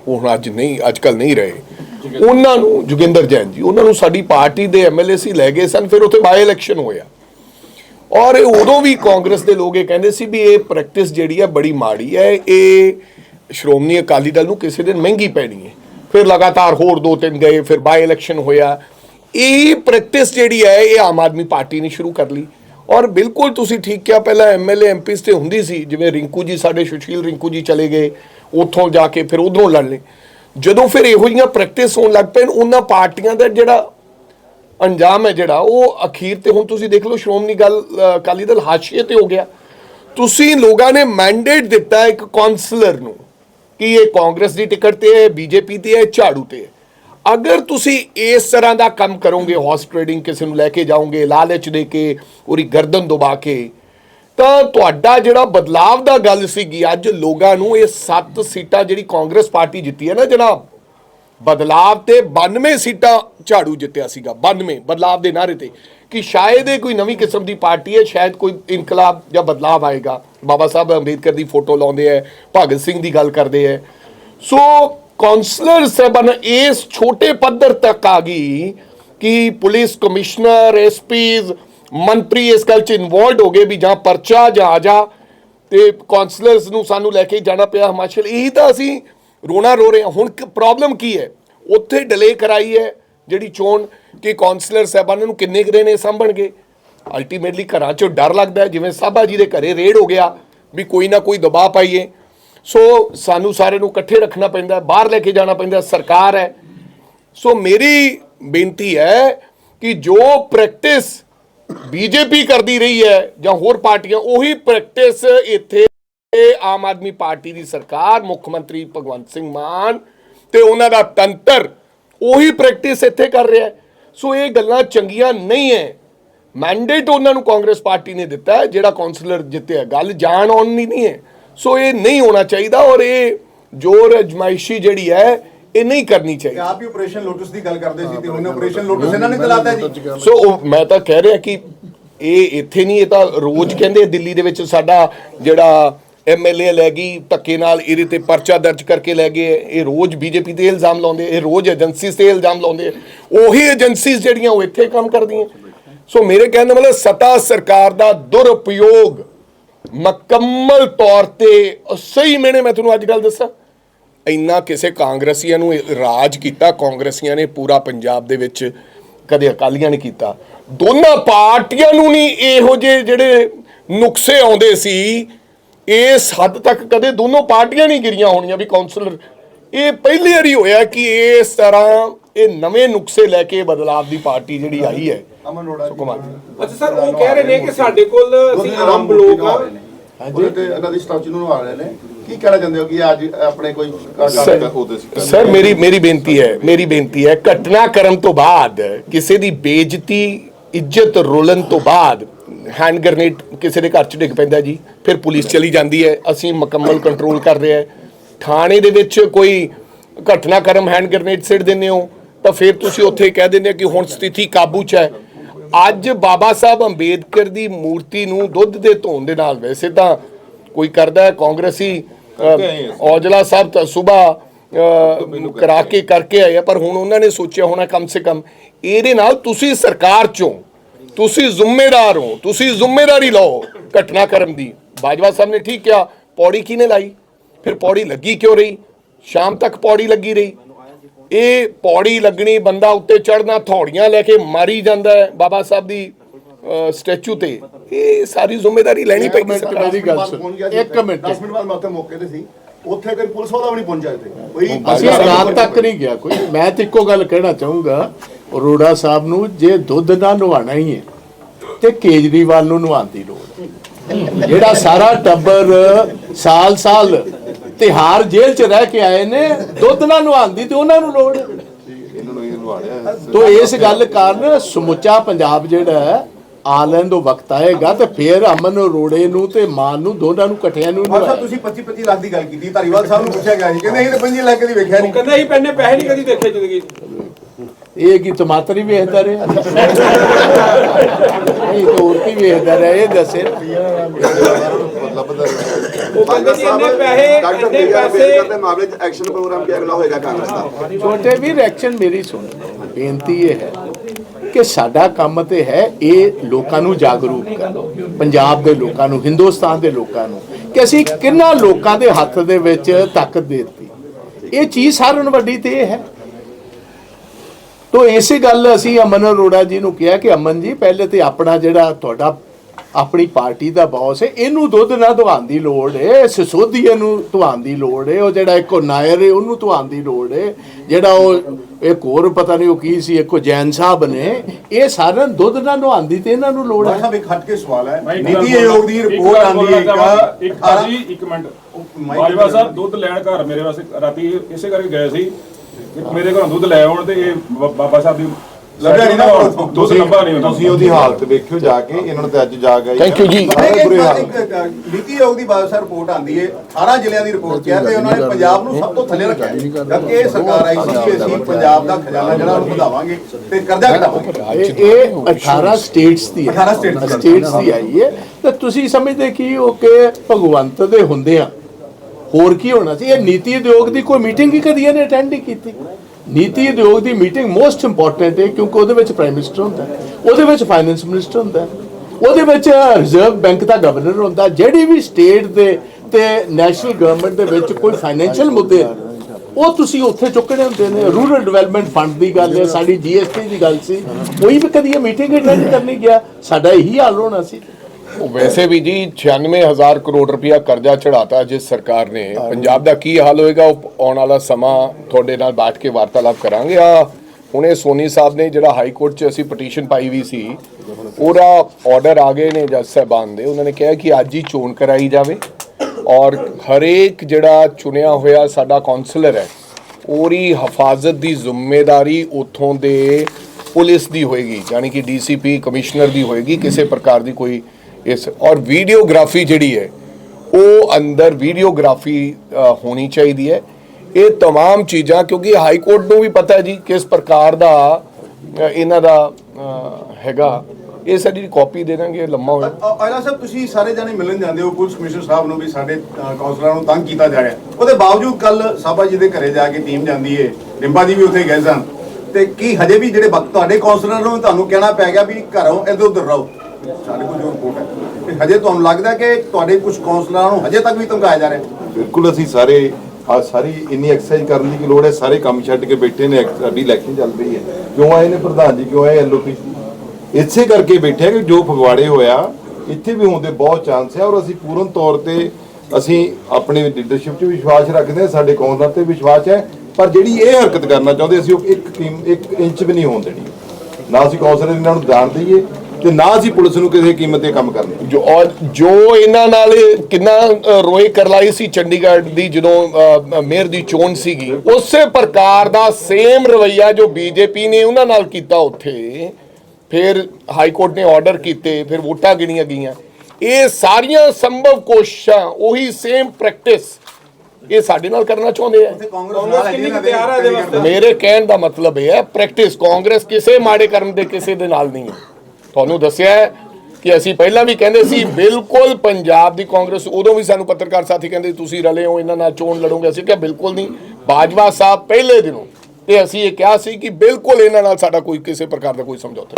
ਉਹ ਹੁਣ ਅੱਜ ਨਹੀਂ ਅੱਜ ਕੱਲ ਨਹੀਂ ਰਹੇ। ਉਹਨਾਂ ਨੂੰ ਜੋਗਿੰਦਰ ਜੈਨ ਜੀ ਉਹਨਾਂ ਨੂੰ ਸਾਡੀ ਪਾਰਟੀ ਦੇ ਐਮਐਲਏ ਸੀ ਲੈ ਗਏ ਸਨ ਫਿਰ ਉੱਥੇ ਬਾਈ ਇਲੈਕਸ਼ਨ ਹੋਇਆ। ਔਰ ਉਦੋਂ ਵੀ ਕਾਂਗਰਸ ਦੇ ਲੋਕ ਇਹ ਕਹਿੰਦੇ ਸੀ ਵੀ ਇਹ ਪ੍ਰੈਕਟਿਸ ਜਿਹੜੀ ਹੈ ਬੜੀ ਮਾੜੀ ਹੈ ਇਹ ਸ਼੍ਰੋਮਣੀ ਅਕਾਲੀ ਦਲ ਨੂੰ ਕਿਸੇ ਦਿਨ ਮਹਿੰਗੀ ਪੈਣੀ ਹੈ। ਫਿਰ ਲਗਾਤਾਰ ਹੋਰ ਦੋ ਤਿੰਨ ਗਏ ਫਿਰ ਬਾਈ ਇਲੈਕਸ਼ਨ ਹੋਇਆ। ਇਹ ਪ੍ਰੈਕਟਿਸ ਜਿਹੜੀ ਹੈ ਇਹ ਆਮ ਆਦਮੀ ਪਾਰਟੀ ਨੇ ਸ਼ੁਰੂ ਕਰ ਲਈ। ਔਰ ਬਿਲਕੁਲ ਤੁਸੀਂ ਠੀਕ ਕਿਹਾ, ਪਹਿਲਾਂ ਐਮਐਲਏ ਐਮਪੀਸ ਤੇ ਹੁੰਦੀ ਸੀ, ਜਿਵੇਂ ਰਿੰਕੂ ਜੀ, ਸਾਡੇ ਸੁਸ਼ੀਲ ਰਿੰਕੂ ਜੀ ਚਲੇ ਗਏ, ਉੱਥੋਂ ਜਾ ਕੇ ਫਿਰ ਉਧਰੋਂ ਲੜ ਲਏ। ਜਦੋਂ ਫਿਰ ਇਹੋ ਜਿਹੀਆਂ ਪ੍ਰੈਕਟਿਸ ਹੋਣ ਲੱਗ ਪਏ ਉਹਨਾਂ ਪਾਰਟੀਆਂ ਦਾ ਜਿਹੜਾ ਅੰਜਾਮ ਹੈ ਜਿਹੜਾ, ਉਹ ਅਖੀਰ ਤੇ ਹੁਣ ਤੁਸੀਂ ਦੇਖ ਲਓ, ਸ਼੍ਰੋਮਣੀ ਗੱਲ ਅਕਾਲੀ ਦਲ ਹਾਸ਼ੀਏ ਤੇ ਹੋ ਗਿਆ। ਤੁਸੀਂ ਲੋਕਾਂ ਨੇ ਮੈਂਡੇਟ ਦਿੱਤਾ ਇੱਕ ਕਾਉਂਸਲਰ ਨੂੰ, ਕਿ ਇਹ ਕਾਂਗਰਸ ਦੀ ਟਿਕਟ ਤੇ ਹੈ ਬੀਜੇਪੀ ਤੇ ਹੈ ਝਾੜੂ ਤੇ ਹੈ। ਅਗਰ ਤੁਸੀਂ ਇਸ ਤਰ੍ਹਾਂ ਦਾ ਕੰਮ ਕਰੋਗੇ ਹਾਰਸ ਟ੍ਰੇਡਿੰਗ ਕਿਸੇ ਨੂੰ ਲੈ ਕੇ ਜਾਓਗੇ, ਲਾਲਚ ਦੇ ਕੇ, ਉਹਦੀ ਗਰਦਨ ਦਬਾ ਕੇ, ਤਾਂ ਤੁਹਾਡਾ ਜਿਹੜਾ ਬਦਲਾਵ ਦਾ ਗੱਲ ਸੀਗੀ, ਅੱਜ ਲੋਕਾਂ ਨੂੰ ਇਹ ਸੱਤ ਸੀਟਾਂ ਜਿਹੜੀ ਕਾਂਗਰਸ ਪਾਰਟੀ ਜਿੱਤੀ ਹੈ ਨਾ ਜਨਾਬ, ਬਦਲਾਵ ਤੇ 92 ਸੀਟਾਂ ਝਾੜੂ ਜਿੱਤਿਆ ਸੀਗਾ 92 ਬਦਲਾਵ ਦੇ ਨਾਰੇ ਤੇ, ਕਿ ਸ਼ਾਇਦ ਇਹ ਕੋਈ ਨਵੀਂ ਕਿਸਮ ਦੀ ਪਾਰਟੀ ਹੈ, ਸ਼ਾਇਦ ਕੋਈ ਇਨਕਲਾਬ ਜਾਂ ਬਦਲਾਵ ਆਏਗਾ। ਬਾਬਾ ਸਾਹਿਬ ਅੰਬੇਦਕਰ ਦੀ ਫੋਟੋ ਲਾਉਂਦੇ ਐ ਭਗਤ ਸਿੰਘ ਦੀ ਗੱਲ ਕਰਦੇ ਐ ਸੋ ਕਾਉਂਸਲਰ ਸਾਹਿਬਾਨ, ਇਸ ਛੋਟੇ ਪੱਧਰ ਤੱਕ ਆ ਗਈ ਕਿ ਪੁਲਿਸ ਕਮਿਸ਼ਨਰ, ਐਸਪੀਜ਼, ਮੰਤਰੀ ਇਸ ਗੱਲ 'ਚ ਇਨਵੋਲਡ ਹੋ ਗਏ ਵੀ ਜਾਂ ਪਰਚਾ ਜਾਂ ਆ ਜਾ ਤੇ ਕਾਉਂਸਲਰਸ ਨੂੰ ਸਾਨੂੰ ਲੈ ਕੇ ਜਾਣਾ ਪਿਆ ਹਿਮਾਚਲ। ਇਹੀ ਤਾਂ ਅਸੀਂ ਰੋਣਾ ਰੋ ਰਹੇ ਹਾਂ। ਹੁਣ ਪ੍ਰੋਬਲਮ ਕੀ ਹੈ? ਉੱਥੇ ਡਿਲੇ ਕਰਾਈ ਹੈ ਜਿਹੜੀ ਚੋਣ ਕਿ ਕਾਉਂਸਲਰ ਸਾਹਿਬਾਨਾਂ ਨੂੰ ਕਿੰਨੇ ਕੁ ਦਿਨ ਇਹ ਸਾਂਭਣਗੇ? ਅਲਟੀਮੇਟਲੀ ਘਰਾਂ 'ਚੋਂ ਡਰ ਲੱਗਦਾ ਜਿਵੇਂ ਸਾਬਾ ਜੀ ਦੇ ਘਰੇ ਰੇਡ ਹੋ ਗਿਆ ਵੀ ਕੋਈ ਨਾ ਕੋਈ ਦਬਾਅ ਪਾਈਏ। ਸੋ ਸਾਨੂੰ ਸਾਰੇ ਨੂੰ ਇਕੱਠੇ ਰੱਖਣਾ ਪੈਂਦਾ, ਬਾਹਰ ਲੈ ਕੇ ਜਾਣਾ ਪੈਂਦਾ, ਸਰਕਾਰ ਹੈ। ਸੋ ਮੇਰੀ ਬੇਨਤੀ ਹੈ ਕਿ ਜੋ ਪ੍ਰੈਕਟਿਸ ਬੀਜੇਪੀ ਕਰਦੀ ਰਹੀ ਹੈ ਜਾਂ ਹੋਰ ਪਾਰਟੀਆਂ, ਉਹੀ ਪ੍ਰੈਕਟਿਸ ਇੱਥੇ ਆਮ ਆਦਮੀ ਪਾਰਟੀ ਦੀ ਸਰਕਾਰ, ਮੁੱਖ ਮੰਤਰੀ ਭਗਵੰਤ ਸਿੰਘ ਮਾਨ ਤੇ ਉਹਨਾਂ ਦਾ ਤੰਤਰ, ਉਹੀ ਪ੍ਰੈਕਟਿਸ ਇੱਥੇ ਕਰ ਰਿਹਾ ਹੈ। ਸੋ ਇਹ ਗੱਲਾਂ ਚੰਗੀਆਂ ਨਹੀਂ ਹੈ। ਮੈਂਡੇਟ ਉਹਨਾਂ ਨੂੰ ਕਾਂਗਰਸ ਪਾਰਟੀ ਨੇ ਦਿੱਤਾ ਹੈ, ਜਿਹੜਾ ਕਾਉਂਸਲਰ ਜਿੱਤਿਆ। ਗੱਲ ਜਾਣ ਆਉਣ ਦੀ ਨਹੀਂ ਹੈ। ਸੋ ਇਹ ਨਹੀਂ ਹੋਣਾ ਚਾਹੀਦਾ ਔਰ ਇਹ ਜੋਰ ਅਜਮਾਇਸ਼ੀ ਜਿਹੜੀ ਹੈ ਇਹ ਨਹੀਂ ਕਰਨੀ ਚਾਹੀਦੀ। ਆਪ ਹੀ ਆਪਰੇਸ਼ਨ ਲੋਟਸ ਦੀ ਗੱਲ ਕਰਦੇ ਸੀ ਤੇ ਹੁਣ ਆਪਰੇਸ਼ਨ ਲੋਟਸ ਇਹਨਾਂ ਨੇ ਚਲਾਤਾ ਜੀ। ਸੋ ਉਹ ਮੈਂ ਤਾਂ ਕਹਿ ਰਿਹਾ ਕਿ ਇਹ ਇੱਥੇ ਨਹੀਂ ਇਹ ਤਾਂ ਰੋਜ਼ ਕਹਿੰਦੇ ਦਿੱਲੀ ਦੇ ਵਿੱਚ ਸਾਡਾ ਜਿਹੜਾ ਐਮਐਲਏ ਲੈ ਗਈ ਧੱਕੇ ਨਾਲ ਇਹਦੇ ਤੇ ਪਰਚਾ ਦਰਜ ਕਰਕੇ ਲੈ ਗਏ। ਇਹ ਰੋਜ਼ ਬੀਜੇਪੀ ਤੇ ਇਲਜ਼ਾਮ ਲਾਉਂਦੇ ਇਹ ਰੋਜ਼ ਏਜੰਸੀ ਤੇ ਇਲਜ਼ਾਮ ਲਾਉਂਦੇ ਉਹੀ ਏਜੰਸੀਜ਼ ਜਿਹੜੀਆਂ ਉਹ ਇੱਥੇ ਕੰਮ ਕਰਦੀਆਂ। ਸੋ ਮੇਰੇ ਕਹਿਣ ਦਾ ਮਤਲਬ ਸਤਾ ਸਰਕਾਰ ਦਾ ਦੁਰਉਪਯੋਗ ਮੁਕੰਮਲ ਤੌਰ ਤੇ ਸਹੀ ਮੈਨੇ ਮੈਂ ਤੁਹਾਨੂੰ ਅੱਜ ਗੱਲ ਦੱਸਾਂ। ਇੰਨਾ ਕਿਸੇ ਕਾਂਗਰਸੀਆਂ ਨੂੰ ਰਾਜ ਕੀਤਾ, ਕਾਂਗਰਸੀਆਂ ਨੇ ਪੂਰਾ ਪੰਜਾਬ ਦੇ ਵਿੱਚ ਕਦੇ ਅਕਾਲੀਆਂ ਨੇ ਕੀਤਾ। ਦੋਨਾਂ ਪਾਰਟੀਆਂ ਨੂੰ ਨਹੀਂ ਇਹੋ ਜਿਹੇ ਜਿਹੜੇ ਨੁਕਸੇ ਆਉਂਦੇ ਸੀ, ਇਸ ਹੱਦ ਤੱਕ ਕਦੇ ਦੋਨੋਂ ਪਾਰਟੀਆਂ ਨਹੀਂ ਗਿਰੀਆਂ ਹੋਣੀਆਂ ਵੀ ਕਾਉਂਸਲਰ ਇਹ ਪਹਿਲੀ ਵਾਰੀ ਹੋਇਆ ਕਿ ਇਸ ਤਰ੍ਹਾਂ ਇਹ ਨਵੇਂ ਨੁਕਸੇ ਲੈ ਕੇ ਬਦਲਾਵ ਦੀ ਪਾਰਟੀ ਜਿਹੜੀ ਆਈ ਹੈ। ਅਮਨ ਰੋੜਾ ਜੀ। ਕੁਮਾਰ ਅੱਛਾ ਸਰ ਉਹ ਕਹਿ ਰਹੇ ਨੇ ਕਿ ਸਾਡੇ ਕੋਲ ਅਸੀਂ ਆਮ ਲੋਕ ਆ ਉਹਦੇ ਤੇ ਇਹਨਾਂ ਦੀ ਸਟਾਚੂ ਨੂੰ ਆ ਰਹੇ ਨੇ। ਕੀ ਕਹਿਣਾ ਚਾਹੁੰਦੇ ਹੋ ਕਿ ਅੱਜ ਆਪਣੇ ਕੋਈ ਸਰ- ਉਹਦੇ ਸੀ? ਸਰ ਮੇਰੀ ਮੇਰੀ ਬੇਨਤੀ ਹੈ ਮੇਰੀ ਬੇਨਤੀ ਹੈ ਘਟਨਾਕ੍ਰਮ ਤੋਂ ਬਾਅਦ ਕਿਸੇ ਦੀ ਬੇਇੱਜ਼ਤੀ ਇੱਜ਼ਤ ਰੋਲਣ ਤੋਂ ਬਾਅਦ ਹੈਂਡ ਗ੍ਰਨੇਡ ਕਿਸੇ ਦੇ ਘਰ 'ਚ ਡਿੱਗ ਪੈਂਦਾ ਜੀ ਫਿਰ ਪੁਲਿਸ ਚਲੀ ਜਾਂਦੀ ਹੈ ਅਸੀਂ ਮੁਕੰਮਲ ਕੰਟਰੋਲ ਕਰ ਰਹੇ ਹਾਂ। ਥਾਣੇ ਦੇ ਵਿੱਚ ਕੋਈ ਘਟਨਾਕ੍ਰਮ ਹੈਂਡ ਗ੍ਰਨੇਡ ਸਿੱਟ ਦਿੰਦੇ ਹੋ ਤਾਂ ਫਿਰ ਤੁਸੀਂ ਉੱਥੇ ਕਹਿ ਦਿੰਦੇ ਕਿ ਹੁਣ ਸਥਿਤੀ ਕਾਬੂ 'ਚ ਹੈ। ਅੱਜ ਬਾਬਾ ਸਾਹਿਬ ਅੰਬੇਦਕਰ ਦੀ ਮੂਰਤੀ ਨੂੰ ਦੁੱਧ ਦੇ ਧੋਣ ਦੇ ਨਾਲ ਵੈਸੇ ਤਾਂ ਕੋਈ ਕਰਦਾ ਹੈ ਕਾਂਗਰਸੀ ਔਜਲਾ ਸਾਹਿਬ ਤਾਂ ਸਵੇਰ ਕਰਾ ਕੇ ਕਰਕੇ ਆਏ ਪਰ ਹੁਣ ਉਹਨਾਂ ਨੇ ਸੋਚਿਆ ਹੋਣਾ ਕਮ ਸੇ ਕਮ ਇਹਦੇ ਨਾਲ ਤੁਸੀਂ ਸਰਕਾਰ ਚੋਂ ਤੁਸੀਂ ਜ਼ਿੰਮੇਦਾਰ ਹੋ ਤੁਸੀਂ ਜ਼ਿੰਮੇਵਾਰੀ ਲਓ ਘਟਨਾਕ੍ਰਮ ਦੀ। ਬਾਜਵਾ ਸਾਹਿਬ ਨੇ ਠੀਕ ਕਿਹਾ ਪੌੜੀ ਕਿਹਨੇ ਲਾਈ? ਫਿਰ ਪੌੜੀ ਲੱਗੀ ਕਿਉਂ ਰਹੀ? ਸ਼ਾਮ ਤੱਕ ਪੌੜੀ ਲੱਗੀ ਰਹੀ। ਇਹ ਪੌੜੀ ਲੱਗਣੀ ਬੰਦਾ ਉੱਤੇ ਚੜਨਾ ਥੌੜੀਆਂ ਲੈ ਕੇ ਮਾਰੀ ਜਾਂਦਾ ਹੈ ਬਾਬਾ ਸਾਹਿਬ ਦੀ ਸਟੈਚੂ ਤੇ। ਇਹ ਸਾਰੀ ਜ਼ਿੰਮੇਵਾਰੀ ਲੈਣੀ ਮਿੰਟ ਸਰਕਾਰ ਮੇਰੀ ਗੱਲ ਸੁਣ। ਇੱਕ ਮਿੰਟ। 10 ਮਿੰਟ ਬਾਅਦ ਮੈਂ ਉੱਥੇ ਮੌਕੇ ਤੇ ਸੀ। ਉੱਥੇ ਕੋਈ ਪੁਲਿਸ ਵਾਲਾ ਵੀ ਨਹੀਂ ਪਹੁੰਚਿਆ ਇੱਥੇ ਕੋਈ ਅਸੀਂ ਰਾਤ ਤੱਕ ਨਹੀਂ ਗਿਆ ਕੋਈ। ਮੈਂ ਤੇ ਇੱਕੋ ਗੱਲ ਕਹਿਣਾ ਚਾਹੂੰਗਾ ਅਰੋੜਾ ਸਾਹਿਬ ਨੂੰ ਜੇ ਦੁੱਧ ਨਾ ਨਵਾਣਾ ਹੀ ਹੈ ਤੇ ਕੇਜਰੀਵਾਲ ਨੂੰ ਨਵਾਉਣ ਦੀ ਲੋੜ। ਜਿਹੜਾ ਸਾਰਾ ਟੱਬਰ ਸਾਲ ਸਾਲ ਤਿਹਾਰ ਜੇਲ੍ਹ 'ਚ ਰਹਿ ਕੇ ਆਏ ਨੇ ਦੁੱਧ ਨਾ ਨਵਾਉਣ ਦੀ ਤੇ ਉਹਨਾਂ ਨੂੰ ਲੋੜ ਤੋ ਇਸ ਗੱਲ ਕਾਰਨ ਸਮੁੱਚਾ ਪੰਜਾਬ ਜਿਹੜਾ ਆ ਲੈਣ ਦੋ ਵਕਤ ਆਏਗਾ ਤੇ ਫਿਰ ਅਮਨ ਅਰੋੜੇ ਨੂੰ ਤੇ ਮਾਨ ਨੂੰ ਦੋਨਾਂ ਨੂੰ ਇਕੱਠਿਆਂ ਨੂੰ ਨਵਾਇਆ ਤੁਸੀਂ 25 25 ਲੱਖ ਦੀ ਗੱਲ ਕੀਤੀ ਧਾਰੀਵਾਲ ਸਾਹਿਬ ਨੂੰ ਪੁੱਛਿਆ ਗਿਆ ਸੀ ਕਹਿੰਦੇ ਅਸੀਂ ਤਾਂ 25 ਲੱਖ ਦੀ ਵੇਖਿਆ ਨਹੀਂ। ਕਹਿੰਦੇ ਅਸੀਂ ਪੈਨੇ ਪੈਸੇ ਨਹੀਂ ਕਦੀ ਦੇਖੇ ਜ਼ਿੰਦਗੀ। ਇਹ ਕੀ ਟਮਾਟਰ ਹੀ ਵੇਚਦਾ ਰਿਹਾ? ਇਹ ਤਾਂ ਹੋਰ ਕੀ ਵੇਚਦਾ ਰਿਹਾ ਇਹ ਦੱਸੇ। ਲੱਭਦਾ ਉਹ ਕਹਿੰਦੇ ਜੀ ਇੰਨੇ ਪੈਸੇ ਡਾਕਟਰ ਇੰਨੇ ਬੀ ਆਰ ਪੈਸੇ। ਅੰਬੇਦਕਰ ਦੇ ਮਾਮਲੇ 'ਚ ਐਕਸ਼ਨ ਪ੍ਰੋਗਰਾਮ ਕੀ ਅਗਲਾ ਹੋਏਗਾ ਕਾਂਗਰਸ ਦਾ। ਛੋਟੇ ਵੀਰ ਐਕਸ਼ਨ ਮੇਰੀ ਸੁਣ। ਬੇਨਤੀ ਇਹ ਹੈ ਕਿ ਸਾਡਾ ਕੰਮ ਤੇ ਹੈ ਇਹ ਲੋਕਾਂ ਨੂੰ ਜਾਗਰੂਕ ਕਰਨਾ ਪੰਜਾਬ ਦੇ ਲੋਕਾਂ ਨੂੰ ਹਿੰਦੁਸਤਾਨ ਦੇ ਲੋਕਾਂ ਨੂੰ ਕਿ ਅਸੀਂ ਕਿੰਨਾ ਲੋਕਾਂ ਦੇ ਹੱਥ ਦੇ ਵਿੱਚ ਤਾਕਤ ਦੇ ਦਿੱਤੀ। ਇਹ ਚੀਜ਼ ਸਾਰਿਆਂ ਨੂੰ ਵੱਡੀ ਤੇ ਇਹ ਹੈ। ਤੋ ਇਸੇ ਗੱਲ ਅਸੀਂ ਅਮਨ ਅਰੋੜਾ ਜੀ ਨੂੰ ਕਿਹਾ ਕਿ ਅਮਨ ਜੀ ਪਹਿਲੇ ਤੇ ਆਪਣਾ ਜਿਹੜਾ ਤੁਹਾਡਾ ਆਪਣੀ ਪਾਰਟੀ ਦਾ ਬੌਸ ਹੈ ਇਹਨੂੰ ਦੁੱਧ ਨਾ ਧਵਾਉਣ ਦੀ ਲੋੜ ਹੈ ਸਿਸੋਦੀਆ ਨੂੰ ਧਵਾਉਣ ਦੀ ਲੋੜ ਹੈ ਉਹ ਜਿਹੜਾ ਇੱਕੋ ਨਾਇਰ ਹੈ ਉਹਨੂੰ ਧਵਾਉਣ ਦੀ ਲੋੜ ਹੈ ਜਿਹੜਾ ਉਹ ਇੱਕ ਹੋਰ ਪਤਾ ਨਹੀਂ ਉਹ ਕੀ ਸੀ ਇੱਕੋ ਜੈਨ ਸਾਹਿਬ ਨੇ ਇਹ ਸਾਰਿਆਂ ਨੂੰ ਦੁੱਧ ਨਾ ਨਵਾਉਣ ਦੀ ਤੇ ਇਹਨਾਂ ਨੂੰ ਲੋੜ ਹੈ ਸਾਹਿਬ ਇੱਕ ਹਟ ਕੇ ਸਵਾਲ ਹੈ ਇੱਕ ਨੀਤੀ ਆਯੋਗ ਦੀ ਰਿਪੋਰਟ ਇੱਕ ਆਂਦੀ ਹੈ। ਇੱਕ ਭਾਜੀ ਇੱਕ ਮਿੰਟ ਬਾਜਵਾ ਸਾਹਿਬ ਦੁੱਧ ਲੈਣ ਘਰ ਮੇਰੇ ਵਾਸਤੇ ਰਾਤੀ ਇਸੇ ਕਰਕੇ ਗਏ ਸੀ ਮੇਰੇ ਘਰੋਂ ਦੁੱਧ ਲੈ ਆਉਣ ਤੇ ਇਹ ਬਾਬਾ ਸਾਹਿਬ ਦੀ ਲੱਭਿਆ ਨਹੀਂ ਨਾ ਉੱਥੋਂ। ਦੁੱਧ ਲੱਭਾ ਨਹੀਂ ਤੁਸੀਂ ਉਹਦੀ ਹਾਲਤ ਵੇਖਿਓ ਜਾ ਕੇ ਇਹਨਾਂ ਨੂੰ ਤੇ ਅੱਜ ਜਾ ਗਈ Thank you ਜੀ। ਨੀਤੀ ਆਯੋਗ ਦੀ ਬਾਦਸ਼ਾਹ ਰਿਪੋਰਟ ਆਂਦੀ ਹੈ 18 ਜ਼ਿਲ੍ਹਿਆਂ ਦੀ ਰਿਪੋਰਟ ਕਿਹਾ ਤੇ ਉਹਨਾਂ ਨੇ ਪੰਜਾਬ ਨੂੰ ਸਭ ਤੋਂ ਥੱਲੇ ਰੱਖਿਆ ਜਦਕਿ ਇਹ ਸਰਕਾਰ ਆਈ ਸੀ ਕਿ ਅਸੀਂ ਪੰਜਾਬ ਦਾ ਖਜ਼ਾਨਾ ਜਿਹੜਾ ਉਹਨੂੰ ਵਧਾਵਾਂਗੇ ਤੇ ਕਰਜ਼ਾ ਘਟਾਵਾਂਗੇ। ਇਹ ਇਹ 18 ਸਟੇਟਸ ਦੀ ਹੈ। 18 states ਦੀ। ਸਟੇਟਸ ਦੀ ਆਈ ਹੈ। ਤੇ ਤੁਸੀਂ ਸਮਝਦੇ ਕੀ ਉਹ ਕਿ ਭਗਵੰਤ ਦੇ ਹੁੰਦੇ ਆ ਹੋਰ ਕੀ ਹੋਣਾ ਸੀ? ਇਹ ਨੀਤੀ ਉਦਯੋਗ ਦੀ ਕੋਈ ਮੀਟਿੰਗ ਹੀ ਕਦੀ ਇਹਨੇ ਅਟੈਂਡ ਨਹੀਂ ਕੀਤੀ? ਨੀਤੀ ਉਦਯੋਗ ਦੀ ਮੀਟਿੰਗ ਮੋਸਟ ਇੰਪੋਰਟੈਂਟ ਹੈ ਕਿਉਂਕਿ ਉਹਦੇ ਵਿੱਚ ਪ੍ਰਾਈਮ ਮਿਨਿਸਟਰ ਹੁੰਦਾ ਹੈ, ਉਹਦੇ ਵਿੱਚ ਫਾਈਨੈਂਸ ਮਿਨਿਸਟਰ ਹੁੰਦਾ ਹੈ, ਉਹਦੇ ਵਿੱਚ ਰਿਜ਼ਰਵ ਬੈਂਕ ਦਾ ਗਵਰਨਰ ਹੁੰਦਾ ਜਿਹੜੀ ਵੀ ਸਟੇਟ ਦੇ ਤੇ ਨੈਸ਼ਨਲ ਗਵਰਨਮੈਂਟ ਦੇ ਵਿੱਚ ਕੋਈ ਫਾਈਨੈਂਸ਼ੀਅਲ ਮੁੱਦੇ ਆ, ਉਹ ਤੁਸੀਂ ਉੱਥੇ ਚੁੱਕਣੇ ਹੁੰਦੇ ਨੇ। ਰੂਰਲ ਡਿਵੈਲਪਮੈਂਟ ਫੰਡ ਦੀ ਗੱਲ ਹੈ, ਸਾਡੀ ਜੀਐਸਟੀ ਦੀ ਗੱਲ ਸੀ, ਕੋਈ ਵੀ ਕਦੀ ਇਹ ਮੀਟਿੰਗ ਅਟੈਂਡ ਕਰਨੀ ਗਿਆ, ਸਾਡਾ ਇਹੀ ਹਾਲ ਹੋਣਾ ਸੀ। ਉਹ ਵੈਸੇ ਵੀ ਜੀ 96000 ਕਰੋੜ ਰੁਪਇਆ ਕਰਜ਼ਾ ਚੜਾਤਾ ਜਿਸ ਸਰਕਾਰ ਨੇ। ਪੰਜਾਬ ਦਾ ਕੀ ਹਾਲ ਹੋਏਗਾ ਉਹ ਆਉਣ ਵਾਲਾ ਸਮਾਂ ਤੁਹਾਡੇ ਨਾਲ ਬੈਠ ਕੇ ਵਾਰਤਾਲਾਪ ਕਰਾਂਗੇ। ਆ ਹੁਣੇ ਸੋਨੀ ਸਾਹਿਬ ਨੇ ਜਿਹੜਾ ਹਾਈ ਕੋਰਟ 'ਚ ਅਸੀਂ ਪਟੀਸ਼ਨ ਪਾਈ ਵੀ ਸੀ ਉਹਦਾ ਆਰਡਰ ਆ ਗਏ ਨੇ ਜੱਜ ਸਾਹਿਬਾਨ ਦੇ। ਉਹਨਾਂ ਨੇ ਕਿਹਾ ਕਿ ਅੱਜ ਹੀ ਚੋਣ ਕਰਾਈ ਜਾਵੇ ਔਰ ਹਰੇਕ ਜਿਹੜਾ ਚੁਣਿਆ ਹੋਇਆ ਸਾਡਾ ਕਾਉਂਸਲਰ ਹੈ ਉਹਦੀ ਹਿਫਾਜ਼ਤ ਦੀ ਜ਼ਿੰਮੇਵਾਰੀ ਉਥੋਂ ਦੇ ਪੁਲਿਸ ਦੀ ਹੋਏਗੀ ਯਾਨੀ ਕਿ ਡੀਸੀਪੀ ਕਮਿਸ਼ਨਰ ਦੀ ਹੋਏਗੀ ਕਿਸੇ ਪ੍ਰਕਾਰ ਦੀ ਕੋਈ ਇਸ ਔਰ ਵੀਡੀਓਗ੍ਰਾਫੀ ਜਿਹੜੀ ਹੈ ਉਹ ਅੰਦਰ ਵੀਡੀਓਗ੍ਰਾਫੀ ਅ, ਹੋਣੀ ਚਾਹੀਦੀ ਹੈ ਇਹ तमाम ਚੀਜ਼ਾਂ ਕਿਉਂਕਿ ਹਾਈ ਕੋਰਟ ਨੂੰ ਵੀ ਪਤਾ ਹੈ ਜੀ ਕਿਸ ਪ੍ਰਕਾਰ ਦਾ ਅ, ਇਹਨਾਂ ਦਾ ਅ, ਹੈਗਾ ਇਹ ਸਾਡੀ ਕਾਪੀ ਦੇ ਦਾਂਗੇ ਲੰਮਾ ਹੋਇਆ ਆਇਲਾ ਸਾਹਿਬ ਤੁਸੀਂ ਸਾਰੇ ਜਾਣੇ ਮਿਲਣ ਜਾਂਦੇ ਹੋ ਪੁਲਿਸ ਕਮਿਸ਼ਨਰ ਸਾਹਿਬ ਨੂੰ ਵੀ ਸਾਡੇ ਅ, ਕਾਉਂਸਲਰਾਂ ਨੂੰ ਤੰਗ ਕੀਤਾ ਜਾ ਰਿਹਾ ਉਹਦੇ ਬਾਵਜੂਦ ਕੱਲ ਸਾਬਾ ਜੀ ਦੇ ਘਰੇ ਜਾ ਕੇ ਟੀਮ ਜਾਂਦੀ ਏ ਡਿੰਬਾ ਜੀ ਵੀ ਉੱਥੇ ਗਏ ਸਨ ਤੇ ਕੀ ਹਜੇ ਵੀ ਜਿਹੜੇ ਵਕਤ ਤੁਹਾਡੇ ਕਾਉਂਸਲਰਾਂ ਨੂੰ ਤੁਹਾਨੂੰ ਕਹਿਣਾ ਪੈ ਗਿਆ ਵੀ ਘਰੋਂ ਇੱਧਰ ਉੱਧਰ ਰਹੋ ਸਾਡੇ ਕੋਲ ਜੋ ਰਿਪੋਰਟ ਹੈ। ਹਜੇ ਤੁਹਾਨੂੰ ਲੱਗਦਾ ਕਿ ਤੁਹਾਡੇ ਕੁਝ ਕਾਉਂਸਲਰਾਂ ਨੂੰ ਹਜੇ ਤੱਕ ਵੀ ਧਮਕਾਇਆ ਜਾ ਰਿਹਾ ਬਿਲਕੁਲ, ਅਸੀਂ ਸਾਰੇ ਆ ਸਾਰੀ ਇੰਨੀ ਐਕਸਰਸਾਈਜ਼ ਕਰਨ ਦੀ ਲੋੜ ਹੈ? ਸਾਰੇ ਕੰਮ ਛੱਡ ਕੇ ਬੈਠੇ ਨੇ, ਸਾਡੀ ਇਲੈਕਸ਼ਨ ਚੱਲ ਰਹੀ ਹੈ। ਕਿਉਂ ਆਏ ਨੇ ਪ੍ਰਧਾਨ ਜੀ? ਕਿਉਂ ਆਏ ਐਲਓਪੀ ਇਸੇ ਕਰਕੇ ਬੈਠੇ ਕਿ ਜੋ ਫਗਵਾੜੇ ਹੋਇਆ, ਇੱਥੇ ਵੀ ਹੋਣ ਦੇ ਬਹੁਤ ਚਾਂਸ ਹੈ ਔਰ ਅਸੀਂ ਪੂਰਨ ਤੌਰ ਤੇ ਅਸੀਂ ਆਪਣੀ ਲੀਡਰਸ਼ਿਪ 'ਚ ਵਿਸ਼ਵਾਸ ਰੱਖਦੇ ਹਾਂ, ਸਾਡੇ ਕੌਂਸਲਰ ਤੇ ਵਿਸ਼ਵਾਸ ਹੈ, ਪਰ ਜਿਹੜੀ ਇਹ ਹਰਕਤ ਕਰਨਾ ਚਾਹੁੰਦੇ, ਅਸੀਂ ਉਹ ਇੱਕ ਕੀਮ- ਇੱਕ ਇੰਚ ਵੀ ਨਹੀਂ ਹੋਣ ਦੇਣੀ। ਨਾ ਅਸੀਂ ਕੌਂਸਲਰ ਇਹਨਾਂ ਨੂੰ ਦਾਨ ਦਈਏ ਤੇ ਨਾ ਅਸੀਂ ਪੁਲਿਸ ਨੂੰ ਕਿਸੇ ਕੀਮਤ ਤੇ ਕੰਮ ਕਰਨਾ। ਜੋ ਔਰ ਜੋ ਇਹਨਾਂ ਨਾਲ ਕਿੰਨਾ ਰੋਏ ਕਰਲਾਈ ਸੀ ਚੰਡੀਗੜ੍ਹ ਦੀ ਜਦੋਂ ਮੇਅਰ ਦੀ ਚੋਣ ਸੀਗੀ ਉਸੇ ਪ੍ਰਕਾਰ ਦਾ ਸੇਮ ਰਵਈਆ ਜੋ ਬੀਜੇਪੀ ਨੇ ਉਹਨਾਂ ਨਾਲ ਕੀਤਾ ਉੱਥੇ ਫਿਰ ਹਾਈ ਕੋਰਟ ਨੇ ਆਰਡਰ ਕੀਤੇ ਫਿਰ ਵੋਟਾਂ ਗਿਣੀਆਂ ਗਈਆਂ। ਇਹ ਸਾਰੀਆਂ ਸੰਭਵ ਕੋਸ਼ਿਸ਼ਾਂ ਉਹੀ ਸੇਮ ਪ੍ਰੈਕਟਿਸ ਇਹ ਸਾਡੇ ਨਾਲ ਕਰਨਾ ਚਾਹੁੰਦੇ ਆ? ਮੇਰੇ ਕਹਿਣ ਦਾ ਮਤਲਬ ਇਹ ਹੈ ਪ੍ਰੈਕਟਿਸ ਕਾਂਗਰਸ ਕਿਸੇ ਮਾੜੇ ਕਰਮ ਦੇ ਕਿਸੇ ਦੇ ਨਾਲ ਨਹੀਂ ਹੈ। ਤੁਹਾਨੂੰ ਦੱਸਿਆ ਕਿ ਅਸੀਂ ਪਹਿਲਾਂ ਵੀ ਕਹਿੰਦੇ ਸੀ, ਬਿਲਕੁਲ ਪੰਜਾਬ ਦੀ ਕਾਂਗਰਸ ਉਦੋਂ ਵੀ ਸਾਨੂੰ ਪੱਤਰਕਾਰ ਸਾਥੀ ਕਹਿੰਦੇ ਤੁਸੀਂ ਰਲੇ ਹੋ, ਇਹਨਾਂ ਨਾਲ ਚੋਣ ਲੜੋਗੇ। ਅਸੀਂ ਕਿਹਾ, ਬਿਲਕੁਲ ਨਹੀਂ। ਬਾਜਵਾ ਸਾਹਿਬ ਪਹਿਲੇ ਦਿਨੋਂ ਤੇ ਅਸੀਂ ਇਹ ਕਿਹਾ ਸੀ ਕਿ ਬਿਲਕੁਲ ਇਹਨਾਂ ਨਾਲ ਸਾਡਾ ਕੋਈ ਕਿਸੇ ਪ੍ਰਕਾਰ ਦਾ ਕੋਈ ਸਮਝੌਤਾ